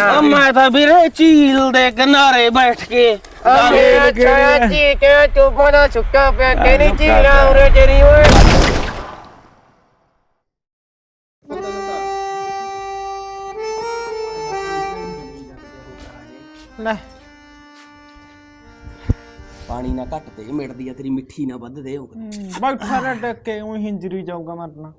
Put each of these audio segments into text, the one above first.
ਆ। ਮੈਂ ਤਾਂ ਵੀਰੇ ਝੀਲ ਦੇ ਕਿਨਾਰੇ ਬੈਠ ਕੇ ਅਮੇ ਛਾਇਆ ਜੀ ਕਿ ਤੂੰ ਬਣਾ ਸੁੱਕਾ ਪਿਆ। ਕਿਹੜੀ ਚੀਜ਼ ਨਾ ਉਰੇ ਤੇਰੀ ਓਏ? ਲੈ। ਪਾਣੀ ਨਾ ਘੱਟ ਤੇ ਮਿਟਦੀ ਆ ਤੇਰੀ ਮਿੱਠੀ ਨਾ ਵੱਧ ਦੇ ਬੈਠਾ ਰਹਿ ਡੱਕ ਕੇ ਉਹ ਹਿੰਜਰੀ ਜਾਊਗਾ ਮਰਨਾ।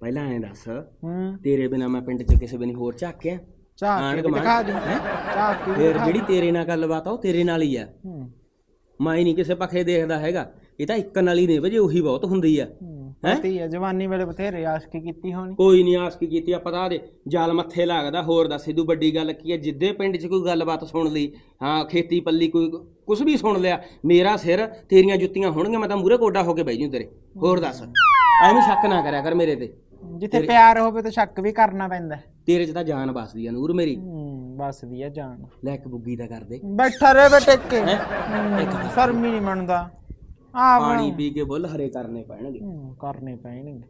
ਪਹਿਲਾਂ ਐਂ ਦੱਸ ਹੂੰ। ਤੇਰੇ ਬਿਨਾ ਮੈਂ ਪਿੰਡ 'ਚ ਕਿਸੇ ਵੀ ਨਹੀਂ ਹੋਰ ਝਾਕਿਆ? ਚਾਹ ਕੇ। ਦਿਖਾ ਦੀ ਹੈਂ? ਚਾਹ ਕੇ ਫਿਰ ਜਿਹੜੀ ਤੇਰੇ ਨਾਲ ਗੱਲਬਾਤ ਆ ਉਹ ਤੇਰੇ ਨਾਲ ਹੀ ਆ। ਮੈਂ ਹੀ ਨਹੀਂ ਕਿਸੇ ਪੱਖੇ ਦੇਖਦਾ ਹੈਗਾ। ਇਹ ਤਾਂ ਇੱਕ ਨਾਲ ਹੀ ਨੇ ਵਜੇ ਉਹੀ ਬਹੁਤ ਹੁੰਦੀ ਆ? ਪਤੀ ਹੈ ਜਵਾਨੀ ਵੇਲੇ ਬਥੇਰੇ ਆਸ਼ਕੀ ਕੀਤੀ ਹੋਣੀ। ਕੋਈ ਨਹੀਂ ਆਸ ਕੀ ਕੀਤੀ ਆ ਪਤਾ ਦੇ ਜਲ ਮੱਥੇ ਲੱਗਦਾ ਹੋਰ ਦੱਸ ਇਹਦੂ ਵੱਡੀ ਗੱਲ ਕੀ ਹੈ ਜਿੱਦੇ ਪਿੰਡ 'ਚ ਕੋਈ ਗੱਲਬਾਤ ਸੁਣ ਲਈ ਹਾਂ ਖੇਤੀ ਪੱਲੀ ਕੋਈ ਕੁਝ ਵੀ ਸੁਣ ਲਿਆ ਮੇਰਾ ਸਿਰ ਤੇਰੀਆਂ ਜੁੱਤੀਆਂ ਹੋਣਗੀਆਂ ਮੈਂ ਤਾਂ ਮੂਰੇ ਕੋਡਾ ਹੋ ਕੇ ਬਹਿ ਜੂ ਤੇਰੇ। ਹੋਰ ਦੱਸ ਐਵੇਂ ਸ਼ੱਕ ਨਾ ਕਰਿਆ ਕਰ ਮੇਰੇ ਤੇ। ਜਿੱਥੇ ਪਿਆਰ ਹੋਵੇ ਤਾਂ ਸ਼ੱਕ ਵੀ ਕਰਨਾ ਪੈਂਦਾ। ਤੇਰੇ 'ਚ ਤਾਂ ਜਾਨ ਵਸਦੀ ਆ ਨੂਰ ਮੇਰੀ। ਹੂੰ ਬਸ ਵੀ ਆ ਜਾਨ। ਲੈ ਇੱਕ ਬੁੱਗੀ ਦਾ ਕਰ ਦੇ। ਬੈਠਾ ਰਹਿ ਬੇ ਟਿਕ। ਸ਼ਰਮੀ ਨਹੀਂ ਮੰਨਦਾ। ਆ ਪਾਣੀ ਪੀ ਕੇ ਬੁੱਲ ਹਰੇ ਕਰਨੇ ਪੈਣਗੇ। ਕਰਨੇ ਪੈਣਗੇ।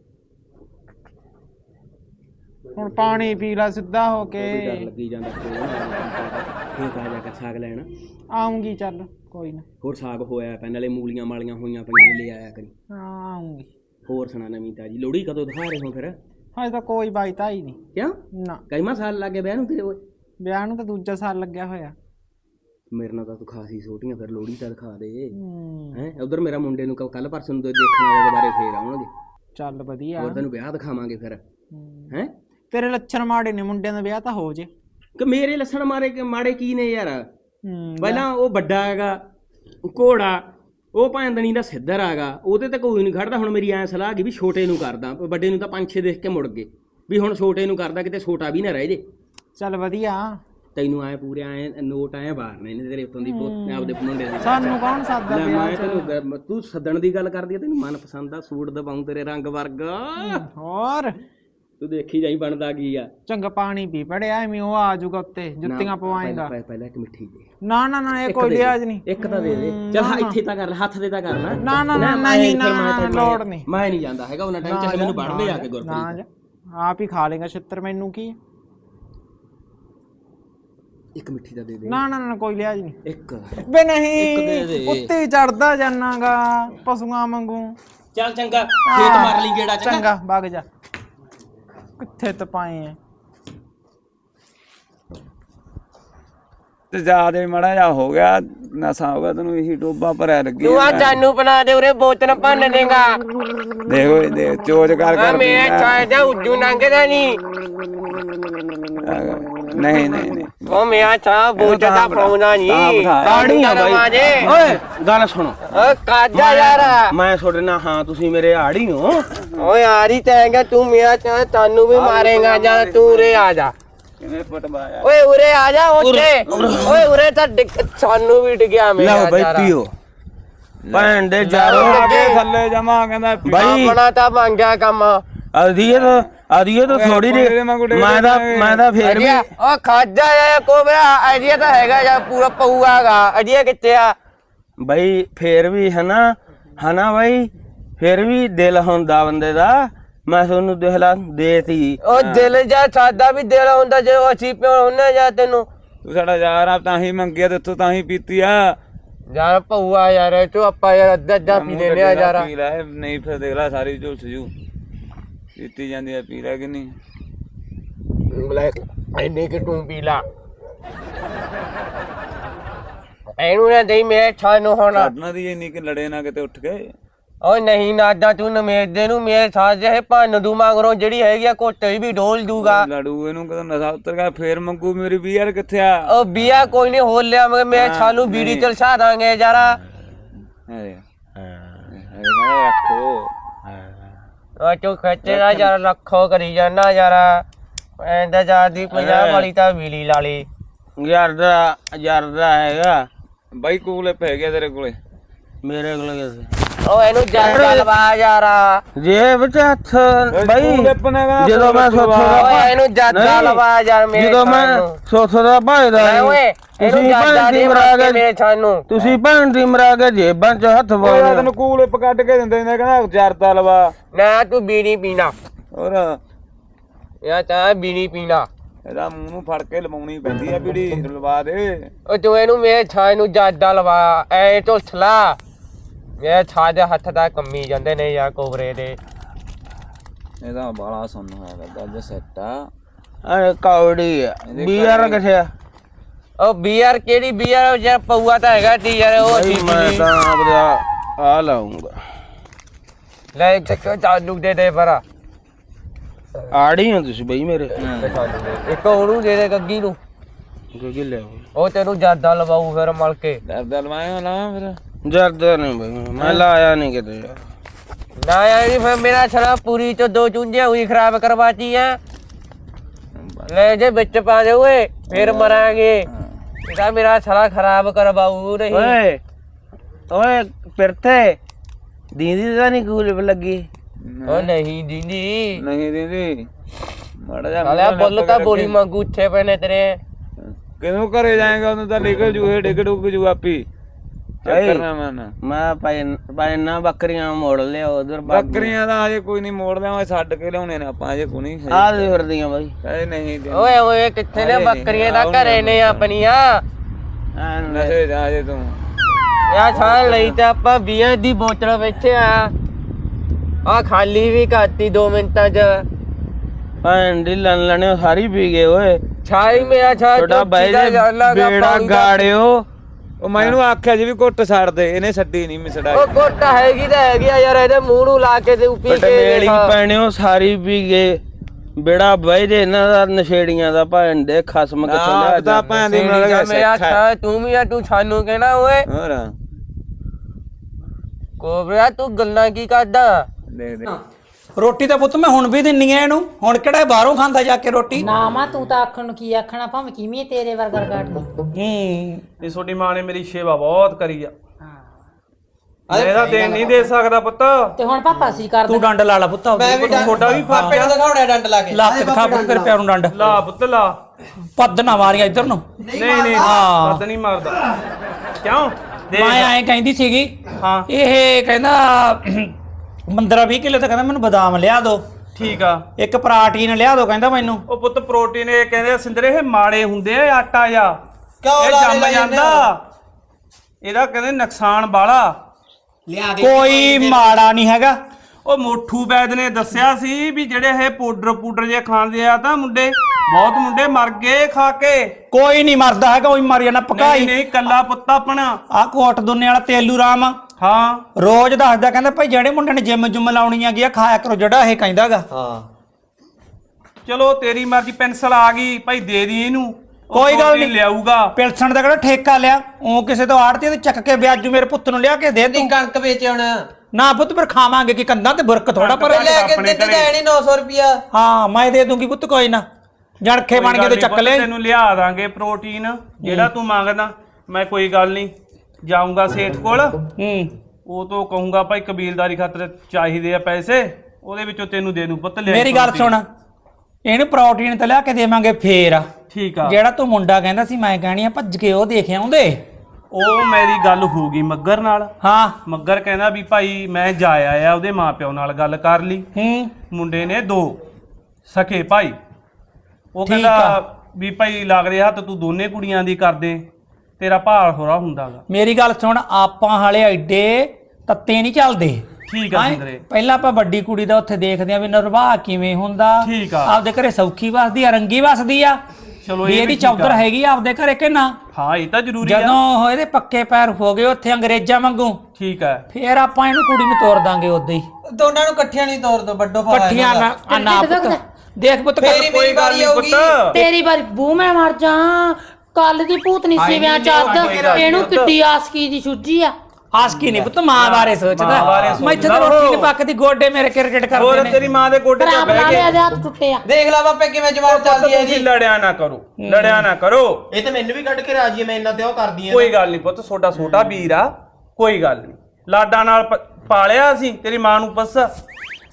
ਹੁਣ ਪਾਣੀ ਪੀ ਲੈ ਸਿੱਧਾ ਹੋ ਕੇ। ਡਰ ਲੱਗੀ ਜਾਂਦਾ ਕੋਈ ਨਾ ਖੇਤ ਆ ਜਾ ਕੇ ਸਾਗ ਲੈਣਾ। ਆਉਂਗੀ ਚੱਲ ਕੋਈ ਨਾ। ਹੋਰ ਸਾਗ ਹੋਇਆ ਪੈ ਨਾਲੇ ਮੂਲੀਆਂ ਮਾਲੀਆਂ ਹੋਈਆਂ ਪਈਆਂ ਲੈ ਆਇਆ ਕਰੀ। ਹਾਂ ਆਉਂਗੀ। ਹੋਰ ਸੁਣਾ ਨਵੀਂ ਤਾਜੀ। ਲੋੜੀ ਕਦੋਂ ਦਿਖਾ ਰਹੇ ਹੋ ਫਿਰ? ਹਜੇ ਤਾਂ ਕੋਈ ਬਾਈਤਾ ਹੀ ਨਹੀਂ। ਕਿਉਂ ਨਾ। ਕਈਮਾ ਸਾਲ ਲੱਗ ਗਏ ਵਿਆਹ ਨੂੰ ਤੇਰੇ ਓਏ? ਵਿਆਹ ਨੂੰ ਤਾਂ ਦੂਜਾ ਸਾਲ ਲੱਗਿਆ ਹੋਇਆ। ਮੇਰੇ ਨਾਲ ਤਾਂ ਤੂੰ ਖਾਸੀ ਛੋਟੀਆਂ ਫਿਰ ਲੋੜੀ ਤਾਂ ਦਿਖਾ ਦੇ। ਹੂੰ। ਹੈ? ਉਧਰ ਮੇਰਾ ਮੁੰਡੇ ਨੂੰ ਕੱਲ ਪਰਸੋਂ ਨੂੰ ਦੇਖਣ ਵਾਲੇ ਦੇ ਬਾਰੇ ਫੇਰ ਆਉਣਗੇ। ਚੱਲ ਵਧੀਆ। ਹੋਰ ਤੈਨੂੰ ਵਿਆਹ ਦਿਖਾਵਾਂਗੇ ਫਿਰ। ਹੂੰ। ਹੈ? ਤੇਰੇ ਲੱਛਣ ਮਾੜੇ ਨੇ ਮੁੰਡਿਆਂ ਦਾ ਵਿਆਹ ਤਾਂ ਹੋ ਜੇ। ਕਿ ਮੇਰੇ ਲੱਛਣ ਮਾਰੇ ਮਾੜੇ ਕੀ ਨੇ ਯਾਰ? ਹੂੰ। ਪਹਿਲਾਂ ਉਹ ਵੱਡਾ ਹੈਗਾ ਘੋੜਾ ਉਹ ਭਾਂਦਣੀ ਦਾ ਸਿੱਧਰ ਹੈਗਾ ਉਹਦੇ ਤੇ ਕੋਈ ਨਹੀਂ ਖੜਦਾ। ਹੁਣ ਮੇਰੀ ਐ ਸਲਾਹ ਗਈ ਵੀ ਛੋਟੇ ਨੂੰ ਕਰਦਾ ਵੱਡੇ ਨੂੰ ਤਾਂ ਪੰਜ ਛੇ ਦੇਖ ਕੇ ਮੁੜ ਗਏ। ਵੀ ਹੁਣ ਛੋਟੇ ਨੂੰ ਕਰਦਾ ਕਿਤੇ ਛੋਟਾ ਵੀ ਨਾ ਰਹਿ ਜੇ। ਚੱਲ ਵਧੀਆ। ਤੈਨੂੰ ਐ ਪੂਰੇ ਐ ਨੋਟ ਐ ਬਾਹਰਨੇ ਨੇ ਤੇਰੇ ਉੱਤੋਂ ਦੀ ਆਪਦੇ ਮੁੰਡੇ ਦੇ। ਸਾਨੂੰ ਕੌਣ ਸਾਦਾ ਲੈ ਵਿਆਹ ਮੈਂ ਤੈਨੂੰ ਤੂੰ ਸੱਦਣ ਦੀ ਗੱਲ ਕਰਦੀ ਆ ਤੈਨੂੰ ਮਨ ਪਸੰਦ ਆ ਸੂਟ ਦਵਾਉਂ ਤੇਰੇ ਰੰਗ ਵਰਗਾ। ਹੋਰ? ਤੂੰ ਦੇਖੀ ਜਾਈ ਬਣਦਾ ਕੀ ਆ। ਚੰਗਾ ਪਾਣੀ ਪੀ ਪੜਿਆ ਐਵੇਂ ਉਹ ਆ ਜਾਊਗਾ ਉੱਤੇ ਜੁੱਤੀਆਂ ਪਵਾਏਗਾ। ਪਹਿਲਾਂ ਪਹਿਲਾਂ ਇੱਕ ਮਿੱਠੀ ਦੇ। ਨਾ ਨਾ ਨਾ ਇਹ ਕੋਈ ਲਿਆਜ ਨਹੀਂ। ਇੱਕ ਤਾਂ ਦੇ ਦੇ। ਚੱਲ ਇੱਥੇ ਤਾਂ ਕਰ ਲੈ ਹੱਥ ਦੇ ਤਾਂ ਕਰ ਲੈ ਨਾ ਨਾ ਨਾ ਨਹੀਂ ਨਾ ਨਾ, ਲੋੜ ਨਹੀਂ। ਮੈਂ ਨਹੀਂ ਜਾਂਦਾ ਹੈਗਾ ਉਹਨਾਂ ਟਾਈਮ ਚਾਹੇ ਮੈਨੂੰ ਪੜ੍ਹ ਲਿਆ ਕੇ ਨਾ ਗੁਰਪ੍ਰੀਤ ਜਾ ਆਪ ਹੀ ਖਾ ਲੇਗਾ ਛਿੱਤਰ ਮੈਨੂੰ ਕੀ ਇੱਕ ਮਿੱਠੀ ਦਾ ਦੇ ਦੇ। ਨਾ ਨਾ ਨਾ ਕੋਈ ਲਿਆਜ ਨਹੀਂ। ਇੱਕ। ਬੇ ਨਹੀਂ। ਉੱਤੇ ਚੜਦਾ ਜਾਨਾਗਾ ਪਸ਼ੂਆਂ ਵਾਂਗੂ। ਚੱਲ ਚੰਗਾ। ਖੇਤ ਮਾਰ ਲਈ ਗੇੜਾ ਚੰਗਾ। ਚੰਗਾ ਵਗ ਜਾ। ਕਿੱਥੇ ਤਪਾਏ ਐ? ਤੇ ਜ਼ਿਆਦਾ ਮੜਾ ਜਾ ਹੋ ਗਿਆ ਨਸ਼ਾ ਹੋ ਗਿਆ ਤੈਨੂੰ ਇਹੀ ਟੋਬਾ ਭਰਿਆ ਲੱਗੀ ਤੂੰ ਆ ਚਾਨੂ ਬਣਾ ਦੇ ਉਰੇ ਬੋਤਲ ਭੰਨ ਦੇਗਾ। ਦੇਖੋ ਇਹ ਦੇ ਚੋਜ ਕਰ ਕਰ ਮੈਂ ਛਾਇਆ ਜਾ ਉੱਜੂ ਨੰਗਦਾ ਨਹੀਂ ਨਹੀਂ ਨਹੀਂ ਨਹੀਂ। ਉਹ ਮੈਂ ਛਾ ਬੋਤਲ ਦਾ ਪਾਉਣਾ ਤਾਂ ਨਹੀਂ ਬਿਠਾ। ਤਾੜੀ ਆ ਬਾਈ। ਮਾਜੇ ਓਏ ਗੱਲ ਸੁਣੋ। ਓ ਕਾਜਾ ਯਾਰ? ਮੈਂ ਤੁਹਾਡੇ ਨਾਲ ਹਾਂ ਤੁਸੀਂ ਮੇਰੇ ਆੜੀ ਹੋ। ਓਏ ਆਰੀ ਤੈਂਗਾ ਤੂੰ ਮੇਰਾ ਚਾ ਤਾਨੂੰ ਵੀ ਮਾਰੇਗਾ ਜਾਂ ਤੂੰ ਉਰੇ ਆ ਜਾ। ਕਿਵੇਂ ਪਟਵਾਇਆ? ਓਏ ਉਰੇ ਆ ਜਾ ਉੱਤੇ ਓਏ ਉਰੇ ਤਾਂ ਡਿੱਗ- ਸਾਨੂੰ ਵੀ ਡਿੱਗਿਆ ਮੇਰਾ ਲਓ ਬਾਈ ਯਾਰਾ। ਪੀਓ। ਭੈਣ ਦੇ ਜਾਰੋ ਆ ਕੇ ਥੱਲੇ ਜਮਾ ਕਹਿੰਦਾ ਪੀ- ਬਾਈ। ਆਪਣਾ ਤਾਂ ਮੰਗਿਆ ਕੰਮ। ਅਧੀਏ ਤਾਂ ਅਧੀਏ ਤਾਂ ਥੋੜੀ ਪਾਣੀ ਦੇ ਵਾਂਗੂ ਡੇਢ ਮੈਂ ਤਾਂ ਮੈਂ ਤਾਂ ਫੇਰ ਵੀ ਅਜੀਆ ਓ ਖਾਜਾ ਆ ਕੋਬਰਾ ਅਜੀਆ ਤਾਂ ਹੈਗਾ ਜਾਂ ਪੂਰਾ ਪਊਆਗਾ। ਅਜੀਆ ਕਿੱਥੇ ਆ? ਬਈ ਫੇਰ ਵੀ ਹਨਾ ਹਨਾ ਬਈ ਫੇਰ ਵੀ ਦਿਲ ਹੁੰਦਾ ਬੰਦੇ ਦਾ। ਮੈਂ ਤੁਹਾਨੂੰ ਦੇਖ ਲਾ ਦੇਤੀ। ਉਹ ਦਿਲ ਜਾ ਸਾਦਾ ਵੀ ਦਿਲ ਹੁੰਦਾ ਜੇ ਅਸੀਂ ਪਿਓ ਹੁੰਨੇ ਜਾਂ ਤੈਨੂੰ। ਤੂੰ ਸਾਡਾ ਯਾਰ ਆ ਤਾਂ ਹੀ ਮੰਗਿਆ ਤੇ ਤੂੰ ਤਾਂ ਹੀ ਪੀਤੀ ਆ। ਯਾਰ ਪਊਆ ਯਾਰ ਤੂੰ ਆਪਾਂ ਯਾਰ ਅੱਧਾ ਅੱਧਾ ਪੀ ਲੈਨੇ ਆ ਯਾਰ। ਪੀ ਲੈ ਨਹੀਂ ਫਿਰ ਦੇਖ ਲੈ ਸਾਰੀ ਝੁਲਸ ਜੂ। ਪੀਤੀ ਜਾਂਦੀ ਆ ਪੀ ਲੈ ਕਿ ਨਹੀਂ? ਬਲੈਕ ਐਨੇ ਕਿ ਤੂੰ ਪੀ ਲਾ। ਐਨੂੰ ਨਾ ਦੇਈ ਮੇਰੇ ਛਾਨੂੰ ਹੋਣਾ। ਸਾਡਨਾ ਦੀ ਇੰਨੀ ਕਿ ਲੜੇ ਨਾ ਕਿਤੇ ਉੱਠ ਕੇ। ਓ ਨਹੀਂ ਨਾਦਾ ਤੂੰ ਨਮੇਦੇ ਨੂੰ ਮੇਰੇ ਸਾਥ ਜੇ ਭੰਨ ਦੂ ਮਗਰੋਂ ਜਿਹੜੀ ਹੈਗੀ ਆ ਕੋਟੇ ਵੀ ਢੋਲ ਦੂਗਾ। ਲੜੂ ਇਹਨੂੰ ਕਦੋਂ ਨਸ਼ਾ ਉਤਰ ਗਿਆ ਫੇਰ ਮੰਗੂ ਮੇਰੀ ਯਾਰ ਕਿੱਥੇ ਆ? ਉਹ ਬੀਆ ਕੋਈ ਨਹੀਂ ਹੋ ਲਿਆ ਮੇਰੇ ਛਾਨੂੰ ਬੀੜੀ ਚਲਸਾ ਦਾਂਗੇ ਜਰਾ ਅਰੇ। ਅਰੇ ਕਹਿੰਦਾ ਰੱਖੋ। ਉਹ ਤੂੰ ਖੱਚੇਗਾ ਯਾਰ ਲੱਖੋ ਕਰੀ ਜਾਨਾ ਯਾਰ। ਐਂਦਾ ਜਾਦੀ ਪੰਜਾਬ ਵਾਲੀ ਤਾਂ ਬੀਲੀ ਲਾਲੀ ਯਾਰਦਾ ਯਾਰਦਾ ਹੈਗਾ। ਬਾਈ ਕੋਲੇ ਪੈ ਗਿਆ ਤੇਰੇ ਕੋਲੇ। ਮੇਰੇ ਕੋਲ ਕਿਸੇ ਉਹ ਇਹਨੂੰ ਜੱਟ ਲਵਾ ਯਾਰ। ਜੇਬ ਚ ਹੱਥ ਬਈ ਜਦੋਂ ਮੈਂ ਸੋਥੋ ਦਾ ਓਏ ਇਹਨੂੰ ਜੱਟ ਨਹੀਂ, ਲਵਾ ਯਾਰ ਮੇਰੇ ਜਦੋਂ ਮੈਂ ਛਾਨੂੰ। ਸੋਥੋ ਦਾ ਭਾਈਦਾ ਐ ਓਏ ਇਹਨੂੰ ਭੈਣ ਦੇ ਦੀ ਮਰਾ ਕੇ ਮੇਰੇ ਛਾਨੂੰ ਤੁਸੀਂ ਭੈਣ ਦੀ ਮਰਾ ਕੇ ਜੇਬਾਂ ਚ ਹੱਥ ਪਾਉਂਦੇ ਤੈਨੂੰ ਕੂਲੇ ਕੱਢ ਕੇ ਦਿੰਦੇ ਨੇ ਕਹਿੰਦਾ ਜਰਦਾ ਲਵਾ ਨਾ ਤੂੰ ਬੀੜੀ ਪੀਣਾ। ਹੋਰ? ਯਾ ਤਾਂ ਬੀੜੀ ਪੀਣਾ। ਇਹਦਾ ਮੂੰਹ ਨੂੰ ਫੜ ਕੇ ਲਵਾਉਣੀ ਪੈਂਦੀ ਆ ਬੀੜੀ। ਲਵਾ ਦੇ। ਉਹ ਤੂੰ ਇਹਨੂੰ ਮੇਰੇ ਛਾਏ ਨੂੰ ਜਾਦਾ ਲਵਾ। ਐ ਢੁੱਠਲਾ ਛਾਏ ਦੇ ਹੱਥ ਦਾ ਕੰਮੀ ਜਾਂਦੇ ਨੇ ਯਾਰ ਕੋਬਰੇ ਦੇ। ਇਹਦਾ ਬਾਲਾ ਸੁਣ ਹੋਇਆ ਗੱਜ ਸੈੱਟ ਆ। ਅਰੇ ਕੌੜੀ ਆ। ਬੀਅਰ ਕਿੱਥੇ ਆ? ਉਹ ਬੀਅਰ ਕਿਹੜੀ? ਬੀਅਰ ਯਾਰ ਪਊਆ ਤਾਂ ਹੈਗਾ ਤੀ ਯਾਰ ਉਹ ਅਸੀਂ ਮੈਂ ਤਾਂ ਆਪਦਾ ਆ ਲਾਉਂਗਾ। ਲੈ ਇੱਕ ਚਾਲੂ ਦੇ ਦੇ ਪਰਾ। ਆੜੀ ਹੋ ਤੁਸੀਂ ਬਈ ਮੇਰੇ। ਇੱਕ ਉਹਨੂੰ ਦੇ ਦੇ ਗੱਗੀ ਨੂੰ। ਕਿਉਂਕਿ ਲਿਆਓ ਉਹ ਤੈਨੂੰ ਜਾਦਾ ਲਵਾਉ ਫਿਰ ਮਲ ਕੇ। ਦਰ ਦਰ ਲਾਇਆ ਨਾ ਫਿਰ। ਜਰਦਾ ਨਹੀਂ ਬਈ ਮੈਂ ਲਾਇਆ ਨਹੀਂ ਕਿਤੇ ਯਾਰ। ਨਾ ਯਾਰ ਇਹ ਫਿਰ ਮੇਰਾ ਛੜਾ ਪੂਰੀ ਤੋਂ ਦੋ ਚੁੰਝੇ ਹੋਈ ਖਰਾਬ ਕਰਵਾਤੀ ਆ। ਲੈ ਜੇ ਵਿੱਚ ਪਾ ਦੇ ਓਏ ਫਿਰ ਮਰਾਂਗੇ। ਇਹਦਾ ਮੇਰਾ ਛੜਾ ਖਰਾਬ ਕਰਵਾਉ ਨਹੀਂ। ਓਏ ਓਏ ਫਿਰਤੇ ਦੀਦੀ ਤਾਂ ਨਹੀਂ ਕੂਲ ਲੱਗੀ? ਉਹ ਨਹੀਂ ਦੀਦੀ। ਨਹੀਂ ਦੀਦੀ। ਮੜਾ ਜਾ ਸਾਲਿਆ ਬੁੱਲ ਤਾਂ ਬੋਲੀ ਮੰਗੂ ਉੱਥੇ ਪੈਣੇ ਤੇਰੇ। ਕਿਦੋਂ ਘਰੇ ਜਾਏਗਾ? ਉਹਨੂੰ ਤਾਂ ਨਿਕਲ ਜੂ ਇਹ ਡਿੱਗ ਡੁੱਗ ਜੂ ਆਪੀ। ਚੱਕਰ ਨਾ ਮਨ ਮੈਂ ਬੱਕਰੀਆਂ ਮੋੜ ਲਿਆ ਉਧਰ ਬੱਕਰੀਆਂ ਦਾ ਅਜੇ ਕੋਈ ਨਹੀਂ ਮੋੜ ਲਿਆ ਛੱਡ ਕੇ ਲਿਆਉਣੇ ਨੇ ਆਪਾਂ ਅਜੇ ਕੋਈ ਨਹੀਂ ਆ ਦੇ ਫਿਰਦੀਆਂ ਬਾਈ। ਕਹੇ ਨਹੀਂ ਦੇ ਓਏ ਓਏ ਕਿੱਥੇ ਨੇ ਬੱਕਰੀਆਂ ਦਾ ਘਰੇ ਨੇ ਆਪਣੀਆਂ। ਐਨ ਨਸ਼ੇ ਜਾ ਜੇ ਤੂੰ। ਯਾ ਛਾਲ ਲਈ ਤੇ ਆਪਾਂ ਬੀਅਰ ਦੀ ਬੋਤਲ ਬੈਠੇ ਆ ਆ ਖਾਲੀ ਵੀ ਕਰਤੀ 2 ਮਿੰਟਾਂ ਚ। ਭੈਣ ਦੀ ਲਣ ਲਣੇ ਸਾਰੀ ਪੀ ਗਏ ਓਏ। ਛਾਈ ਮੇਰਾ ਛਾ ਤੁਹਾਡਾ ਬਾਈ ਦੇ ਬੇੜਾ ਗਾੜਿਓ। ਉਹ ਮੈਂ ਇਹਨੂੰ ਆਖਿਆ ਜੀ ਵੀ ਘੁੱਟ ਛੱਡ ਦੇ ਇਹਨੇ ਛੱਡੀ ਨਹੀਂ ਮਿਸੜਾ ਉਹ ਕੋਟਾ ਹੈਗੀ ਤਾਂ ਹੈਗੀ ਆ ਯਾਰ ਇਹਦੇ ਮੂੰਹ ਨੂੰ ਲਾ ਕੇ ਤੇ ਪੀ ਬਟ ਕੇ ਮੇਲੀ ਦੇਖਾ। ਪੈਣਿਓ ਸਾਰੀ ਪੀ ਗਏ ਬੇੜਾ ਬਾਈ ਦੇ ਇਹਨਾਂ ਦਾ ਨਸ਼ੇੜੀਆਂ ਦਾ ਭੈਣ ਦੇ ਖਸਮ ਕਿੱਥੋਂ ਲਿਆ ਆਪ ਤਾਂ ਭੈਣ ਦੀ ਮੇਰਾ। ਛਾ ਤੂੰ ਵੀ ਆ ਤੂੰ ਸਾਨੂੰ ਕਹਿਣਾ ਓਏ। ਹੋਰ। ਕੋਬਰਾ ਤੂੰ ਗੱਲਾਂ ਕੀ ਕਰਦਾ? ਦੇ ਦੇ ਰੋਟੀ ਤਾਂ ਪੁੱਤ ਮੈਂ ਹੁਣ ਵੀ ਦਿੰਨੀ ਐ ਇਹਨੂੰ। ਹੁਣ ਕਿਹੜਾ ਇਹ ਬਾਹਰੋਂ ਖਾਂਦਾ ਜਾ ਕੇ ਰੋਟੀ? ਨਾ ਮਾ ਤੂੰ ਤਾਂ ਆਖਣ ਨੂੰ ਕੀ ਆਖਣਾ ਭਾਵੇਂ ਕਿਵੇਂ ਤੇਰੇ ਵਰਗਾ ਕਾਟਦੀ ਹੂੰ। ਇਹ ਛੋਟੀ ਮਾਂ ਨੇ ਮੇਰੀ ਸੇਵਾ ਬਹੁਤ ਕਰੀ ਆ। ਮੈਂ ਇਹਦਾ ਦੇਣ ਨਹੀਂ ਦੇ ਸਕਦਾ ਪੁੱਤ। ਤੇ ਹੁਣ ਪਾਪਾ ਸੀ ਕਰਦਾ ਤੂੰ ਡੰਡ ਲਾ ਲਾ ਪੁੱਤ ਉਹਦੇ ਛੋਟਾ ਵੀ ਫ਼ਰਕ ਆ ਦਿਖਾਉਣਾ ਡੰਡ ਲਾ ਕੇ। ਲਾ ਕੇ ਦਿਖਾ ਪੁੱਤ ਤੇਰੇ ਪਿਆਰ ਨੂੰ ਡੰਡ। ਲਾ ਪੁੱਤ ਲਾ। ਪੱਦ ਨਾ ਮਾਰੀਆਂ ਇੱਧਰ ਨੂੰ। ਨਹੀਂ ਨਹੀਂ। ਹਾਂ। ਪੱਤ ਨਹੀਂ ਮਾਰਦਾ। ਕਿਉਂ? ਦੇ ਮੈਂ ਐਂ ਕਹਿੰਦੀ ਸੀਗੀ ਹਾਂ। ਇਹ ਕਹਿੰਦਾ 15 20 ਕਿਲੋ ਤਾਂ ਕਹਿੰਦਾ ਮੈਨੂੰ ਬਦਾਮ ਲਿਆ ਦੋ ਠੀਕ ਆ। ਇੱਕ ਪ੍ਰੋਟੀਨ ਲਿਆ ਦੋ ਕਹਿੰਦਾ ਮੈਨੂੰ। ਉਹ ਪੁੱਤ ਪ੍ਰੋਟੀਨ ਇਹ ਕਹਿੰਦੇ ਆ, ਸਿੰਦਰੇ ਇਹ ਮਾੜੇ ਹੁੰਦੇ ਆ ਆਟਾ ਜਾਂ ਕਿਉਂ ਇਹ ਜੰਮ ਜਾਂਦਾ। ਇਹਦਾ ਕਹਿੰਦੇ ਨੁਕਸਾਨ ਬਾਲਾ ਕੋਈ ਮਾੜਾ ਨਹੀਂ ਹੈਗਾ। ਉਹ ਮੋਠੂ ਵੈਦ ਨੇ ਦੱਸਿਆ ਸੀ ਵੀ ਜਿਹੜੇ ਇਹ ਪਾਊਡਰ ਪੂਡਰ ਜੇ ਖਾਂਦੇ ਆ ਤਾਂ ਮੁੰਡੇ ਬਹੁਤ ਮੁੰਡੇ ਮਰ ਗਏ ਖਾ ਕੇ। ਕੋਈ ਨਹੀਂ ਮਰਦਾ ਹੈਗਾ ਉਹੀ ਮਰ ਜਾਣਾ ਨਹੀਂ ਪਕਾਈ। ਨਹੀਂ ਕੱਲਾ ਪੁੱਤ ਆਪਣਾ। ਆ ਕੋਟ ਦੁੰਨੇ ਵਾਲਾ ਤੇਲੂ ਰਾਮ ਹਾਂ। ਰੋਜ਼ ਦੱਸਦਾ ਕਹਿੰਦਾ ਭਾਈ ਜਿਹੜੇ ਮੁੰਡੇ ਨੇ ਜਿਮ ਜੁਮ ਲਾਉਣੀ ਆ ਗਿਆ ਖਾਇਆ ਕਰੋ ਜਿਹੜਾ ਇਹ ਕਹਿੰਦਾਗਾ। ਚਲੋ ਤੇਰੀ ਮਰਜ਼ੀ ਪੈਨਸਲ ਆ ਗਈ ਭਾਈ ਦੇ ਦੀ ਇਹਨੂੰ। ਉਹ ਕੋਈ ਗੱਲ ਨਹੀਂ। ਲਿਆਊਗਾ। ਪਿਲਸਣ ਦਾ ਕਿਹੜਾ ਠੇਕਾ ਲਿਆ? ਉਹ ਕਿਸੇ ਤੋਂ ਆੜਤੀ ਤੇ ਚੱਕ ਕੇ ਵਿਆਜੂ ਮੇਰੇ ਪੁੱਤ ਨੂੰ ਲਿਆ ਕੇ ਦੇ ਤੂੰ। ਕਣਕ ਵੇਚ ਆਉਣਾ ਨਾ ਪੁੱਤ ਫਿਰ ਖਾਵਾਂਗੇ ਕਿ ਕੰਦਾਂ ਤੇ ਬੁਰਕ ਥੋੜਾ ਪਰ ਲੈ ਕੇ ਆਪਣੇ ਦਿੰਦੇ ਘਰੇ। ਤਾਂ ਨਹੀਂ 900 ਰੁਪਿਆ ਹਾਂ ਮੈਂ ਦੇ ਦੂੰਗੀ ਪੁੱਤ ਕੋਈ ਨਾ। ਜਣਖੇ ਬਣ ਗਏ ਤੇ ਚੱਕ ਲੈ। ਤੈਨੂੰ ਲਿਆ ਦਾਂਗੇ ਪ੍ਰੋਟੀਨ ਜਿਹੜਾ ਤੂੰ ਮੰਗਦਾ ਮੈਂ ਕੋਈ ਗੱਲ ਨਹੀਂ ਜਾਊਂਗਾ ਸੇਠ ਕੋਲ। ਹੂੰ। ਉਹ ਤੋਂ ਕਹੂੰਗਾ ਭਾਈ ਕਬੀਲਦਾਰੀ ਖਾਤਰ ਚਾਹੀਦੇ ਆ ਪੈਸੇ ਉਹਦੇ ਵਿੱਚੋਂ ਤੈਨੂੰ ਦੇ ਦੂੰ ਪੁੱਤ ਲਿਆ ਮੇਰੀ ਗੱਲ ਸੁਣ। ਇਹਨੂੰ ਪ੍ਰੋਟੀਨ ਤੇ ਲਿਆ ਕੇ ਦੇਵਾਂਗੇ ਫੇਰ। ਠੀਕ ਆ। ਜਿਹੜਾ ਤੂੰ ਮੁੰਡਾ ਕਹਿੰਦਾ ਸੀ ਮੈਂ ਕਹਿਣੀ ਆ ਭੱਜ ਕੇ ਉਹ ਦੇਖ ਆਉਂਦੇ ਉਹ ਮੇਰੀ ਗੱਲ ਹੋ ਗਈ ਮੱਗਰ ਨਾਲ। ਹਾਂ। ਮੱਗਰ ਕਹਿੰਦਾ ਵੀ ਭਾਈ ਮੈਂ ਜਾ ਆਇਆ ਉਹਦੇ ਮਾਪਿਓ ਨਾਲ ਗੱਲ ਕਰ ਲਈ। ਹੂੰ। ਮੁੰਡੇ ਨੇ ਦੋ ਸਕੇ ਭਾਈ। ਉਹ ਕਹਿੰਦਾ ਵੀ ਭਾਈ ਲੱਗਦੇ ਹੱਥ ਤੂੰ ਦੋਨੇ ਕੁੜੀਆਂ ਦੀ ਕਰਦੇ। ਤੇਰਾ ਭਾਰ ਹੋਰਾ ਹੁੰਦਾਗਾ। ਮੇਰੀ ਗੱਲ ਸੁਣ ਆਪਾਂ ਹਾਲੇ ਐਡੇ ਤੱਤੇ ਨਹੀਂ ਚੱਲਦੇ। ਠੀਕ ਆ ਹੈਂ? ਸਿੰਦਰੇ। ਪਹਿਲਾਂ ਆਪਾਂ ਵੱਡੀ ਕੁੜੀ ਦਾ ਉੱਥੇ ਦੇਖਦੇ ਆ ਵੀ ਨਿਰਵਾਹ ਕਿਵੇਂ ਹੁੰਦਾ। ਠੀਕ ਆ। ਆਪਦੇ ਘਰੇ ਸੌਖੀ ਵਸਦੀ ਆ ਰੰਗੀ ਵਸਦੀ ਆ। ਚਲੋ ਵੀ ਇਹ ਇਹਦੀ ਆ। ਚੌਧਰ ਹੈਗੀ ਆ ਆਪਦੇ ਘਰੇ ਕਿ ਨਾ? ਹਾਂ ਇਹ ਤਾਂ ਜ਼ਰੂਰੀ ਆ। ਜਦੋਂ ਉਹ ਇਹਦੇ ਪੱਕੇ ਪੈਰ ਹੋ ਗਏ ਉੱਥੇ ਅੰਗਰੇਜ਼ਾਂ ਵਾਂਗੂ ਠੀਕ ਹੈ ਫੇਰ ਆਪਾਂ ਇਹਨੂੰ ਕੁੜੀ ਨੂੰ ਤੋਰ ਦਾਂਗੇ ਉਦੋਂ ਹੀ। ਦੋਨਾਂ ਨੂੰ ਇਕੱਠਿਆਂ ਨਹੀਂ ਤੋਰ ਦੋ ਵੱਡੋ ਭਾਵਾ ਪੱਠੀਆਂ ਨਾ ਆ ਨਾ ਪੁੱਤ। ਦੇਖ ਪੁੱਤ ਕੋਈ ਮੇਰੀ ਗੱਲ ਵਾਰੀ ਪੁੱਤ। ਤੇਰੀ ਵਾਰੀ ਬੂ ਮੈਂ ਮਰ ਜਾ। ਕੱਲ ਦੀ ਭੂਤਨੀ ਸਿਵਿਆਂ ਚੱਦ ਇਹਨੂੰ ਕਿੱਡੀ ਆਸਕੀ ਦੀ ਸੁੱਜੀ ਆ। ਆਸਕੀ ਨਹੀਂ ਪੁੱਤ ਮਾਂ ਬਾਰੇ ਸੋਚਦਾ। ਮਾਂ ਬਾਰੇ ਮੈਂ ਇੱਥੇ ਤਾਂ ਰੋਟੀ। ਨਹੀਂ ਪੱਕਦੀ ਗੋਡੇ ਮੇਰੇ ਕ੍ਰਿਕਟ ਕਰਦੇ ਹੋਰ ਨੇ। ਤੇਰੀ ਮਾਂ ਦੇ ਗੋਡੇ ਤੇ ਭਰਾ ਬਹਿ ਕੇ ਲਿਆ ਦੇ ਹੱਥ ਟੁੱਟੇ ਆ। ਦੇਖ ਲਾ ਬਾਪੇ ਕਿਵੇਂ ਜਵਾਬ ਚੱਲਦੀ ਹੈ ਤੁਸੀਂ ਜੀ ਲੜਿਆ ਨਾ ਕਰੋ ਲੜਿਆ ਨਾ ਕਰੋ। ਇਹ ਤਾਂ ਮੈਨੂੰ ਵੀ ਕੱਢ ਕੇ ਰਾਜੀ ਮੈਂ ਇੰਨਾ ਤੇ ਉਹ ਕਰਦੀ ਆ ਕੋਈ ਗੱਲ ਨਹੀਂ ਪੁੱਤ ਛੋਟਾ ਛੋਟਾ ਵੀਰ ਆ ਕੋਈ ਗੱਲ ਨਹੀਂ। ਲਾਡਾ ਨਾਲ ਪ- ਪਾਲਿਆ ਅਸੀਂ ਤੇਰੀ ਮਾਂ ਨੂੰ ਪੱਸ।